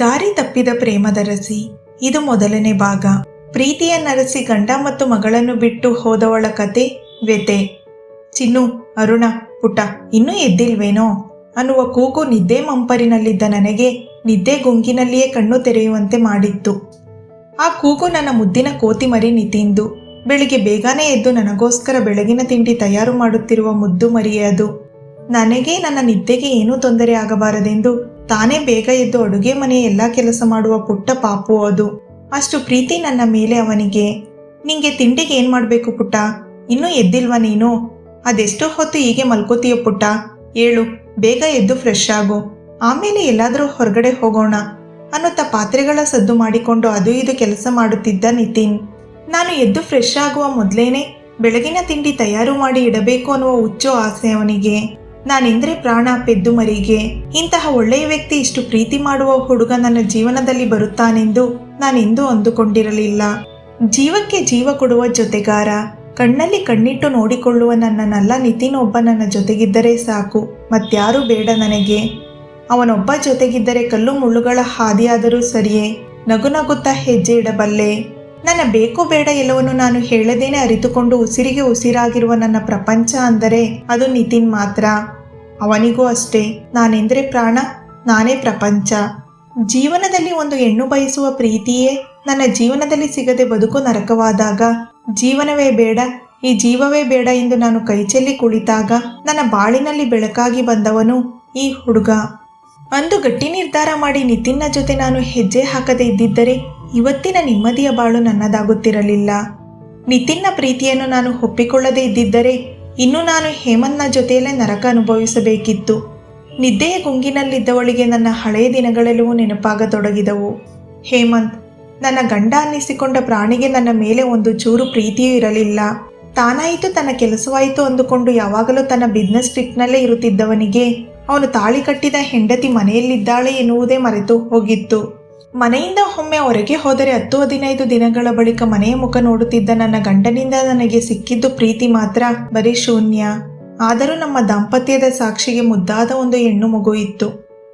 ದಾರಿ ತಪ್ಪಿದ ಪ್ರೇಮದ ರಸಿ, ಇದು ಮೊದಲನೇ ಭಾಗ. ಪ್ರೀತಿಯ ನರಸಿ ಗಂಡ ಮತ್ತು ಮಗಳನ್ನು ಬಿಟ್ಟು ಹೋದವಳ ಕತೆ ವ್ಯತೆ ಚಿನ್ನು, ಅರುಣ ಪುಟ ಇನ್ನೂ ಎದ್ದಿಲ್ವೇನೋ? ಅನ್ನುವ ಕೂಗು ನಿದ್ದೆ ಮಂಪರಿನಲ್ಲಿದ್ದ ನನಗೆ, ನಿದ್ದೆ ಗುಂಗಿನಲ್ಲಿಯೇ ಕಣ್ಣು ತೆರೆಯುವಂತೆ ಮಾಡಿತ್ತು. ಆ ಕೂಗು ನನ್ನ ಮುದ್ದಿನ ಕೋತಿ ಮರಿ ನಿತಿಂದು. ಬೆಳಿಗ್ಗೆ ಬೇಗನೆ ಎದ್ದು ನನಗೋಸ್ಕರ ಬೆಳಗಿನ ತಿಂಡಿ ತಯಾರು ಮಾಡುತ್ತಿರುವ ಮುದ್ದು ಮರಿಯೇ ಅದು. ನನಗೆ ನನ್ನ ನಿದ್ದೆಗೆ ಏನೂ ತೊಂದರೆ ಆಗಬಾರದೆಂದು ತಾನೇ ಬೇಗ ಎದ್ದು ಅಡುಗೆ ಮನೆ ಎಲ್ಲ ಕೆಲಸ ಮಾಡುವ ಪುಟ್ಟ ಪಾಪು ಅದು. ಅಷ್ಟು ಪ್ರೀತಿ ನನ್ನ ಮೇಲೆ ಅವನಿಗೆ. ನಿಂಗೆ ತಿಂಡಿಗೆ ಏನು ಮಾಡಬೇಕು ಪುಟ್ಟ? ಇನ್ನೂ ಎದ್ದಿಲ್ವಾ ನೀನು? ಅದೆಷ್ಟು ಹೊತ್ತು ಹೀಗೆ ಮಲ್ಕೋತೀಯ ಪುಟ್ಟ? ಏಳು, ಬೇಗ ಎದ್ದು ಫ್ರೆಶ್ ಆಗು. ಆಮೇಲೆ ಎಲ್ಲಾದರೂ ಹೊರಗಡೆ ಹೋಗೋಣ. ಅನ್ನುತ್ತಾ ಪಾತ್ರೆಗಳ ಸದ್ದು ಮಾಡಿಕೊಂಡು ಅದು ಇದು ಕೆಲಸ ಮಾಡುತ್ತಿದ್ದ ನಿತಿನ್. ನಾನು ಎದ್ದು ಫ್ರೆಶ್ ಆಗುವ ಮೊದಲೇನೆ ಬೆಳಗಿನ ತಿಂಡಿ ತಯಾರು ಮಾಡಿ ಇಡಬೇಕು ಅನ್ನುವ ಹುಚ್ಚು ಆಸೆ ಅವನಿಗೆ. ನಾನೆಂದ್ರೆ ಪ್ರಾಣ ಪೆದ್ದು ಮರಿಗೆ. ಇಂತಹ ಒಳ್ಳೆಯ ವ್ಯಕ್ತಿ ಇಷ್ಟು ಪ್ರೀತಿ ಮಾಡುವ ಹುಡುಗ ನನ್ನ ಜೀವನದಲ್ಲಿ ಬರುತ್ತಾನೆಂದು ನಾನೆಂದೂ ಅಂದುಕೊಂಡಿರಲಿಲ್ಲ. ಜೀವಕ್ಕೆ ಜೀವ ಕೊಡುವ ಜೊತೆಗಾರ, ಕಣ್ಣಲ್ಲಿ ಕಣ್ಣಿಟ್ಟು ನೋಡಿಕೊಳ್ಳುವ ನನ್ನ ನಲ್ಲ ನಿತಿನ್ ಒಬ್ಬ ನನ್ನ ಜೊತೆಗಿದ್ದರೆ ಸಾಕು, ಮತ್ಯಾರೂ ಬೇಡ ನನಗೆ. ಅವನೊಬ್ಬ ಜೊತೆಗಿದ್ದರೆ ಕಲ್ಲು ಮುಳ್ಳುಗಳ ಹಾದಿಯಾದರೂ ಸರಿಯೇ, ನಗು ನಗುತ್ತಾ ಹೆಜ್ಜೆ ಇಡಬಲ್ಲೆ. ನನ್ನ ಬೇಕು ಬೇಡ ಎಲ್ಲವನ್ನು ನಾನು ಹೇಳದೇನೆ ಅರಿತುಕೊಂಡು ಉಸಿರಿಗೆ ಉಸಿರಾಗಿರುವ ನನ್ನ ಪ್ರಪಂಚ ಅಂದರೆ ಅದು ನಿತಿನ್ ಮಾತ್ರ. ಅವನಿಗೂ ಅಷ್ಟೇ. ನಾನೆಂದರೆ ಪ್ರಾಣ, ನಾನೇ ಪ್ರಪಂಚ. ಜೀವನದಲ್ಲಿ ಒಂದು ಹೆಣ್ಣು ಬಯಸುವ ಪ್ರೀತಿಯೇ ನನ್ನ ಜೀವನದಲ್ಲಿ ಸಿಗದೆ ಬದುಕು ನರಕವಾದಾಗ? ಜೀವನವೇ ಬೇಡ, ಈ ಜೀವವೇ ಬೇಡ ಎಂದು ನಾನು ಕೈಚೆಲ್ಲಿ ಕುಳಿತಾಗ ನನ್ನ ಬಾಳಿನಲ್ಲಿ ಬೆಳಕಾಗಿ ಬಂದವನು ಈ ಹುಡುಗ. ಅಂದು ಗಟ್ಟಿ ನಿರ್ಧಾರ ಮಾಡಿ ನಿತಿನ್ನ ಜೊತೆ ನಾನು ಹೆಜ್ಜೆ ಹಾಕದೇ ಇದ್ದಿದ್ದರೆ ಇವತ್ತಿನ ನೆಮ್ಮದಿಯ ಬಾಳು ನನ್ನದಾಗುತ್ತಿರಲಿಲ್ಲ. ನಿತಿನ್ನ ಪ್ರೀತಿಯನ್ನು ನಾನು ಒಪ್ಪಿಕೊಳ್ಳದೇ ಇದ್ದಿದ್ದರೆ ಇನ್ನು ನಾನು ಹೇಮಂತ್ನ ಜೊತೆಯಲ್ಲೇ ನರಕ ಅನುಭವಿಸಬೇಕಿತ್ತು. ನಿದ್ದೆಯ ಗುಂಗಿನಲ್ಲಿದ್ದವಳಿಗೆ ನನ್ನ ಹಳೆಯ ದಿನಗಳೆಲ್ಲವೂ ನೆನಪಾಗತೊಡಗಿದವು. ಹೇಮಂತ್, ನನ್ನ ಗಂಡ ಅನ್ನಿಸಿಕೊಂಡ ಪ್ರಾಣಿಗೆ ನನ್ನ ಮೇಲೆ ಒಂದು ಚೂರು ಪ್ರೀತಿಯೂ ಇರಲಿಲ್ಲ. ತಾನಾಯಿತು ತನ್ನ ಕೆಲಸವಾಯಿತು ಅಂದುಕೊಂಡು ಯಾವಾಗಲೂ ತನ್ನ ಬಿಸ್ನೆಸ್ ಟ್ರಿಪ್ನಲ್ಲೇ ಇರುತ್ತಿದ್ದವನಿಗೆ ಅವನು ತಾಳಿ ಕಟ್ಟಿದ ಹೆಂಡತಿ ಮನೆಯಲ್ಲಿದ್ದಾಳೆ ಎನ್ನುವುದೇ ಮರೆತು ಹೋಗಿತ್ತು. ಮನೆಯಿಂದ ಒಮ್ಮೆ ಹೊರಗೆ ಹೋದರೆ ಹತ್ತು ಹದಿನೈದು ದಿನಗಳ ಬಳಿಕ ಮನೆಯ ಮುಖ ನೋಡುತ್ತಿದ್ದ ನನ್ನ ಗಂಡನಿಂದ ನನಗೆ ಸಿಕ್ಕಿದ್ದು ಪ್ರೀತಿ ಮಾತ್ರ. ಬರೀ ಶೂನ್ಯ. ಆದರೂ ನಮ್ಮ ದಾಂಪತ್ಯದ ಸಾಕ್ಷಿಗೆ ಮುದ್ದಾದ ಒಂದು ಹೆಣ್ಣು ಮಗು ಇತ್ತು.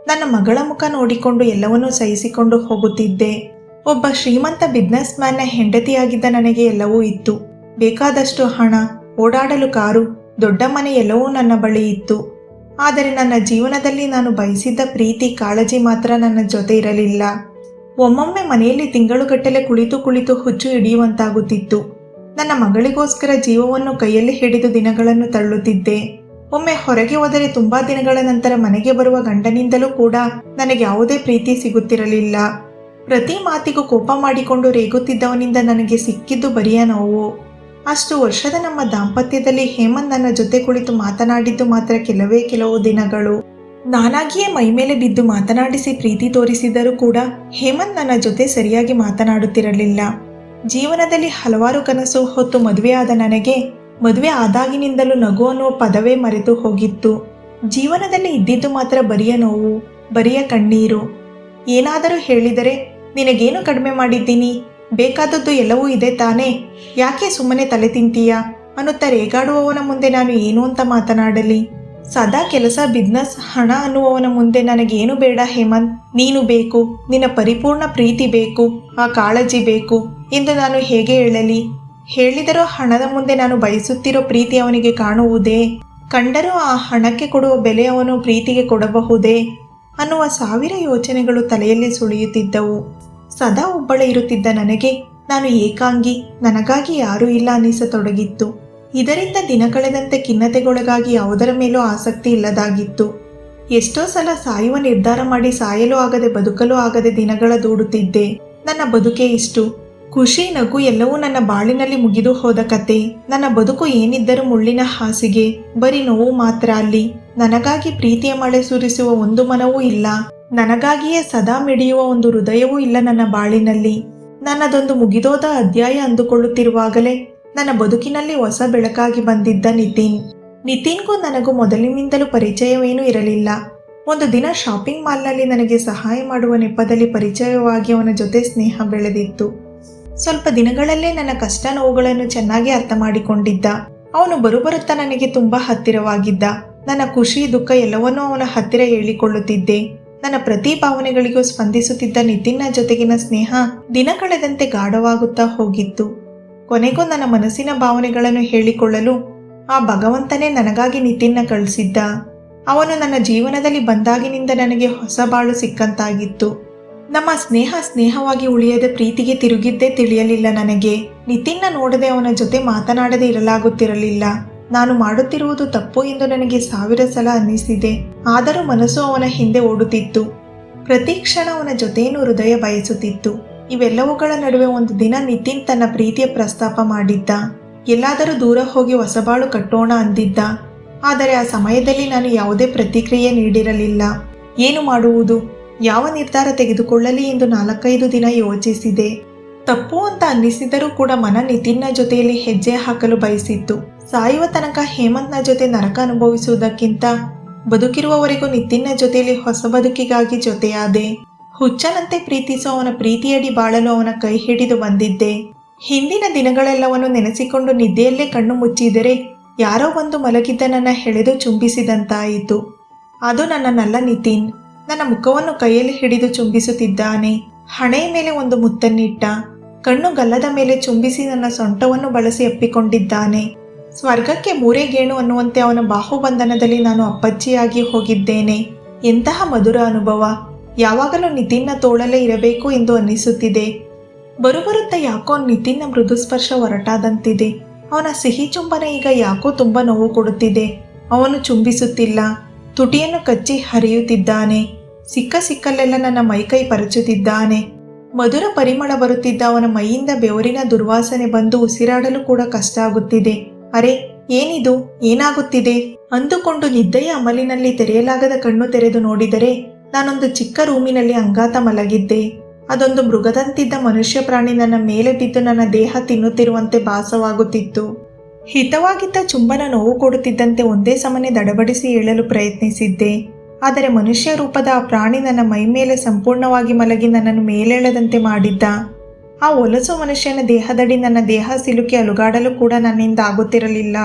ನನ್ನ ಮಗಳ ಮುಖ ನೋಡಿಕೊಂಡು ಎಲ್ಲವನ್ನೂ ಸಹಿಸಿಕೊಂಡು ಹೋಗುತ್ತಿದ್ದೆ. ಒಬ್ಬ ಶ್ರೀಮಂತ ಬಿಸ್ನೆಸ್ ಮ್ಯಾನ್ನ ಹೆಂಡತಿಯಾಗಿದ್ದ ನನಗೆ ಎಲ್ಲವೂ ಇತ್ತು. ಬೇಕಾದಷ್ಟು ಹಣ, ಓಡಾಡಲು ಕಾರು, ದೊಡ್ಡ ಮನೆ ಎಲ್ಲವೂ ನನ್ನ ಬಳಿ ಇತ್ತು. ಆದರೆ ನನ್ನ ಜೀವನದಲ್ಲಿ ನಾನು ಬಯಸಿದ್ದ ಪ್ರೀತಿ, ಕಾಳಜಿ ಮಾತ್ರ ನನ್ನ ಜೊತೆ ಇರಲಿಲ್ಲ. ಒಮ್ಮೊಮ್ಮೆ ಮನೆಯಲ್ಲಿ ತಿಂಗಳುಗಟ್ಟಲೆ ಕುಳಿತು ಕುಳಿತು ಹುಚ್ಚು ಹಿಡಿಯುವಂತಾಗುತ್ತಿತ್ತು. ನನ್ನ ಮಗಳಿಗೋಸ್ಕರ ಜೀವವನ್ನು ಕೈಯಲ್ಲಿ ಹಿಡಿದು ದಿನಗಳನ್ನು ತಳ್ಳುತ್ತಿದ್ದೆ. ಒಮ್ಮೆ ಹೊರಗೆ ಹೋದರೆ ತುಂಬಾ ದಿನಗಳ ನಂತರ ಮನೆಗೆ ಬರುವ ಗಂಡನಿಂದಲೂ ಕೂಡ ನನಗೆ ಯಾವುದೇ ಪ್ರೀತಿ ಸಿಗುತ್ತಿರಲಿಲ್ಲ. ಪ್ರತಿ ಮಾತಿಗೂ ಕೋಪ ಮಾಡಿಕೊಂಡು ರೇಗುತ್ತಿದ್ದವನಿಂದ ನನಗೆ ಸಿಕ್ಕಿದ್ದು ಬರಿಯ ನೋವು. ಅಷ್ಟು ವರ್ಷದ ನಮ್ಮ ದಾಂಪತ್ಯದಲ್ಲಿ ಹೇಮಂತ್ ನನ್ನ ಜೊತೆ ಕುಳಿತು ಮಾತನಾಡಿದ್ದು ಮಾತ್ರ ಕೆಲವೇ ಕೆಲವು ದಿನಗಳು. ನಾನಾಗಿಯೇ ಮೈಮೇಲೆ ಬಿದ್ದು ಮಾತನಾಡಿಸಿ ಪ್ರೀತಿ ತೋರಿಸಿದರೂ ಕೂಡ ಹೇಮಂತ್ ನನ್ನ ಜೊತೆ ಸರಿಯಾಗಿ ಮಾತನಾಡುತ್ತಿರಲಿಲ್ಲ. ಜೀವನದಲ್ಲಿ ಹಲವಾರು ಕನಸು ಹೊತ್ತು ಮದುವೆಯಾದ ನನಗೆ ಮದುವೆ ಆದಾಗಿನಿಂದಲೂ ನಗು ಅನ್ನುವ ಪದವೇ ಮರೆತು ಹೋಗಿತ್ತು. ಜೀವನದಲ್ಲಿ ಇದ್ದಿದ್ದು ಮಾತ್ರ ಬರಿಯ ನೋವು, ಬರಿಯ ಕಣ್ಣೀರು. ಏನಾದರೂ ಹೇಳಿದರೆ, ನಿನಗೇನು ಕಡಿಮೆ ಮಾಡಿದ್ದೀನಿ? ಬೇಕಾದದ್ದು ಎಲ್ಲವೂ ಇದೆ ತಾನೇ? ಯಾಕೆ ಸುಮ್ಮನೆ ತಲೆ ತಿಂತೀಯಾ? ಅನ್ನುತ್ತ ರೇಗಾಡುವವನ ಮುಂದೆ ನಾನು ಏನು ಅಂತ ಮಾತನಾಡಲಿ? ಸದಾ ಕೆಲಸ, ಬಿಸ್ನೆಸ್, ಹಣ ಅನ್ನುವವನ ಮುಂದೆ ನನಗೇನು ಬೇಡ ಹೇಮಂತ್. ನೀನು ಬೇಕು, ನಿನ್ನ ಪರಿಪೂರ್ಣ ಪ್ರೀತಿ ಬೇಕು, ಆ ಕಾಳಜಿ ಬೇಕು ಎಂದು ನಾನು ಹೇಗೆ ಹೇಳಲಿ? ಹೇಳಿದರೂ ಹಣದ ಮುಂದೆ ನಾನು ಬಯಸುತ್ತಿರೋ ಪ್ರೀತಿ ಅವನಿಗೆ ಕಾಣುವುದೇ? ಕಂಡರೂ ಆ ಹಣಕ್ಕೆ ಕೊಡುವ ಬೆಲೆ ಅವನು ಪ್ರೀತಿಗೆ ಕೊಡಬಹುದೇ? ಅನ್ನುವ ಸಾವಿರ ಯೋಚನೆಗಳು ತಲೆಯಲ್ಲಿ ಸುಳಿಯುತ್ತಿದ್ದವು. ಸದಾ ಒಬ್ಬಳೆ ಇರುತ್ತಿದ್ದ ನನಗೆ, ನಾನು ಏಕಾಂಗಿ, ನನಗಾಗಿ ಯಾರೂ ಇಲ್ಲ ಅನ್ನಿಸತೊಡಗಿತ್ತು. ಇದರಿಂದ ದಿನ ಕಳೆದಂತೆ ಖಿನ್ನತೆಗೊಳಗಾಗಿ ಯಾವುದರ ಮೇಲೂ ಆಸಕ್ತಿ ಇಲ್ಲದಾಗಿತ್ತು. ಎಷ್ಟೋ ಸಲ ಸಾಯುವ ನಿರ್ಧಾರ ಮಾಡಿ ಸಾಯಲು ಆಗದೆ ಬದುಕಲು ಆಗದೆ ದಿನಗಳ ದೂಡುತ್ತಿದ್ದೆ. ನನ್ನ ಬದುಕೆ ಇಷ್ಟು. ಖುಷಿ, ನಗು ಎಲ್ಲವೂ ನನ್ನ ಬಾಳಿನಲ್ಲಿ ಮುಗಿದು ಹೋದ ಕತೆ. ನನ್ನ ಬದುಕು ಏನಿದ್ದರೂ ಮುಳ್ಳಿನ ಹಾಸಿಗೆ, ಬರೀ ನೋವು ಮಾತ್ರ ಅಲ್ಲಿ. ನನಗಾಗಿ ಪ್ರೀತಿಯ ಮಳೆ ಸುರಿಸುವ ಒಂದು ಮನವೂ ಇಲ್ಲ. ನನಗಾಗಿಯೇ ಸದಾ ಮಿಡಿಯುವ ಒಂದು ಹೃದಯವೂ ಇಲ್ಲ ನನ್ನ ಬಾಳಿನಲ್ಲಿ. ನನ್ನದೊಂದು ಮುಗಿದೋದ ಅಧ್ಯಾಯ ಅಂದುಕೊಳ್ಳುತ್ತಿರುವಾಗಲೇ ನನ್ನ ಬದುಕಿನಲ್ಲಿ ಹೊಸ ಬೆಳಕಾಗಿ ಬಂದಿದ್ದ ನಿತಿನ್. ನಿತಿನ್ಗೂ ನನಗೂ ಮೊದಲಿನಿಂದಲೂ ಪರಿಚಯವೇನೂ ಇರಲಿಲ್ಲ. ಒಂದು ದಿನ ಶಾಪಿಂಗ್ ಮಾಲ್ನಲ್ಲಿ ನನಗೆ ಸಹಾಯ ಮಾಡುವ ನೆಪದಲ್ಲಿ ಪರಿಚಯವಾಗಿ ಅವನ ಜೊತೆ ಸ್ನೇಹ ಬೆಳೆದಿತ್ತು. ಸ್ವಲ್ಪ ದಿನಗಳಲ್ಲೇ ನನ್ನ ಕಷ್ಟ ನೋವುಗಳನ್ನು ಚೆನ್ನಾಗಿ ಅರ್ಥ ಮಾಡಿಕೊಂಡಿದ್ದ. ಅವನು ಬರುಬರುತ್ತಾ ನನಗೆ ತುಂಬಾ ಹತ್ತಿರವಾಗಿದ್ದ. ನನ್ನ ಖುಷಿ, ದುಃಖ ಎಲ್ಲವನ್ನೂ ಅವನ ಹತ್ತಿರ ಹೇಳಿಕೊಳ್ಳುತ್ತಿದ್ದೆ. ನನ್ನ ಪ್ರತಿ ಭಾವನೆಗಳಿಗೂ ಸ್ಪಂದಿಸುತ್ತಿದ್ದ ನಿತಿನ್ನ ಜೊತೆಗಿನ ಸ್ನೇಹ ದಿನ ಕಳೆದಂತೆ ಗಾಢವಾಗುತ್ತಾ ಹೋಗಿತ್ತು. ಕೊನೆಗೂ ನನ್ನ ಮನಸ್ಸಿನ ಭಾವನೆಗಳನ್ನು ಹೇಳಿಕೊಳ್ಳಲು ಆ ಭಗವಂತನೇ ನನಗಾಗಿ ನಿತಿನ್ನ ಕಳಿಸಿದ್ದ. ಅವನು ನನ್ನ ಜೀವನದಲ್ಲಿ ಬಂದಾಗಿನಿಂದ ನನಗೆ ಹೊಸ ಬಾಳು ಸಿಕ್ಕಂತಾಗಿತ್ತು. ನಮ್ಮ ಸ್ನೇಹ ಸ್ನೇಹವಾಗಿ ಉಳಿಯದ ಪ್ರೀತಿಗೆ ತಿರುಗಿದ್ದೇ ತಿಳಿಯಲಿಲ್ಲ ನನಗೆ. ನಿತಿನ್ನ ನೋಡದೆ ಅವನ ಜೊತೆ ಮಾತನಾಡದೆ ಇರಲಾಗುತ್ತಿರಲಿಲ್ಲ. ನಾನು ಮಾಡುತ್ತಿರುವುದು ತಪ್ಪು ಎಂದು ನನಗೆ ಸಾವಿರ ಸಲ ಅನ್ನಿಸಿದೆ. ಆದರೂ ಮನಸ್ಸು ಅವನ ಹಿಂದೆ ಓಡುತ್ತಿತ್ತು. ಪ್ರತಿ ಕ್ಷಣ ಅವನ ಜೊತೆಯನ್ನು ಹೃದಯ ಬಯಸುತ್ತಿತ್ತು. ಇವೆಲ್ಲವುಗಳ ನಡುವೆ ಒಂದು ದಿನ ನಿತಿನ್ ತನ್ನ ಪ್ರೀತಿಯ ಪ್ರಸ್ತಾಪ ಮಾಡಿದ್ದ. ಎಲ್ಲಾದರೂ ದೂರ ಹೋಗಿ ಹೊಸಬಾಳು ಕಟ್ಟೋಣ ಅಂದಿದ್ದ. ಆದರೆ ಆ ಸಮಯದಲ್ಲಿ ನಾನು ಯಾವುದೇ ಪ್ರತಿಕ್ರಿಯೆ ನೀಡಿರಲಿಲ್ಲ. ಏನು ಮಾಡುವುದು? ಯಾವ ನಿರ್ಧಾರ ತೆಗೆದುಕೊಳ್ಳಲಿ ಎಂದು ನಾಲ್ಕೈದು ದಿನ ಯೋಚಿಸಿದೆ. ತಪ್ಪು ಅಂತ ಅನ್ನಿಸಿದರೂ ಕೂಡ ಮನ ನಿತಿನ್ನ ಜೊತೆಯಲ್ಲಿ ಹೆಜ್ಜೆ ಹಾಕಲು ಬಯಸಿತ್ತು. ಸಾಯುವ ತನಕ ಹೇಮಂತ್ನ ಜೊತೆ ನರಕ ಅನುಭವಿಸುವುದಕ್ಕಿಂತ ಬದುಕಿರುವವರೆಗೂ ನಿತಿನ್ನ ಜೊತೆಯಲ್ಲಿ ಹೊಸ ಬದುಕಿಗಾಗಿ ಜೊತೆಯಾದೆ. ಹುಚ್ಚನಂತೆ ಪ್ರೀತಿಸೋ ಅವನ ಪ್ರೀತಿಯಡಿ ಬಾಳಲು ಅವನ ಕೈ ಹಿಡಿದು ಬಂದಿದ್ದೆ. ಹಿಂದಿನ ದಿನಗಳೆಲ್ಲವನ್ನು ನೆನೆಸಿಕೊಂಡು ನಿದ್ದೆಯಲ್ಲೇ ಕಣ್ಣು ಮುಚ್ಚಿದರೆ ಯಾರೋ ಒಂದು ಮಲಗಿದ್ದ ನನ್ನ ಹೆಳೆದು ಚುಂಬಿಸಿದಂತಾಯಿತು. ಅದು ನನ್ನ ನಲ್ಲ ನಿತಿನ್. ನನ್ನ ಮುಖವನ್ನು ಕೈಯಲ್ಲಿ ಹಿಡಿದು ಚುಂಬಿಸುತ್ತಿದ್ದಾನೆ. ಹಣೆಯ ಮೇಲೆ ಒಂದು ಮುತ್ತನ್ನಿಟ್ಟ. ಕಣ್ಣು ಗಲ್ಲದ ಮೇಲೆ ಚುಂಬಿಸಿ ನನ್ನ ಸೊಂಟವನ್ನು ಬಳಸಿ ಅಪ್ಪಿಕೊಂಡಿದ್ದಾನೆ. ಸ್ವರ್ಗಕ್ಕೆ ಮೂರೇ ಗೇಣು ಅನ್ನುವಂತೆ ಅವನ ಬಾಹುಬಂಧನದಲ್ಲಿ ನಾನು ಅಪ್ಪಚ್ಚಿಯಾಗಿ ಹೋಗಿದ್ದೇನೆ. ಎಂತಹ ಮಧುರ ಅನುಭವ. ಯಾವಾಗಲೂ ನಿತಿನ್ನ ತೋಳಲೇ ಇರಬೇಕು ಎಂದು ಅನ್ನಿಸುತ್ತಿದೆ. ಬರುಬರುತ್ತ ಯಾಕೋ ನಿತಿನ್ನ ಮೃದು ಸ್ಪರ್ಶ ಹೊರಟಾದಂತಿದೆ. ಅವನ ಸಿಹಿ ಚುಂಬನ ಈಗ ಯಾಕೋ ತುಂಬ ನೋವು ಕೊಡುತ್ತಿದೆ. ಅವನು ಚುಂಬಿಸುತ್ತಿಲ್ಲ. ತುಟಿಯನ್ನು ಕಚ್ಚಿ ಹರಿಯುತ್ತಿದ್ದಾನೆ. ಸಿಕ್ಕ ಸಿಕ್ಕಲ್ಲೆಲ್ಲ ನನ್ನ ಮೈಕೈ ಪರಚುತ್ತಿದ್ದಾನೆ. ಮಧುರ ಪರಿಮಳ ಬರುತ್ತಿದ್ದ ಅವನ ಮೈಯಿಂದ ಬೆವರಿನ ದುರ್ವಾಸನೆ ಬಂದು ಉಸಿರಾಡಲು ಕೂಡ ಕಷ್ಟ ಆಗುತ್ತಿದೆ. ಅರೆ, ಏನಿದು? ಏನಾಗುತ್ತಿದೆ? ಅಂದುಕೊಂಡು ನಿದ್ದೆಯ ಅಮಲಿನಲ್ಲಿ ತೆರೆಯಲಾಗದ ಕಣ್ಣು ತೆರೆದು ನೋಡಿದರೆ ನಾನೊಂದು ಚಿಕ್ಕ ರೂಮಿನಲ್ಲಿ ಅಂಗಾತ ಮಲಗಿದ್ದೆ. ಅದೊಂದು ಮೃಗದಂತಿದ್ದ ಮನುಷ್ಯ ಪ್ರಾಣಿ ನನ್ನ ಮೇಲೆ ಬಿದ್ದು ನನ್ನ ದೇಹ ತಿನ್ನುತ್ತಿರುವಂತೆ ಭಾಸವಾಗುತ್ತಿತ್ತು. ಹಿತವಾಗಿದ್ದ ಚುಂಬನ ನೋವು ಕೊಡುತ್ತಿದ್ದಂತೆ ಒಂದೇ ಸಮನೆ ದಡಬಡಿಸಿ ಏಳಲು ಪ್ರಯತ್ನಿಸಿದ್ದೆ. ಆದರೆ ಮನುಷ್ಯ ರೂಪದ ಆ ಪ್ರಾಣಿ ನನ್ನ ಮೈ ಮೇಲೆ ಸಂಪೂರ್ಣವಾಗಿ ಮಲಗಿ ನನ್ನನ್ನು ಮೇಲೇಳದಂತೆ ಮಾಡಿದ್ದ. ಆ ಒಲಸು ಮನುಷ್ಯನ ದೇಹದಡಿ ನನ್ನ ದೇಹ ಸಿಲುಕಿ ಅಲುಗಾಡಲು ಕೂಡ ನನ್ನಿಂದ ಆಗುತ್ತಿರಲಿಲ್ಲ.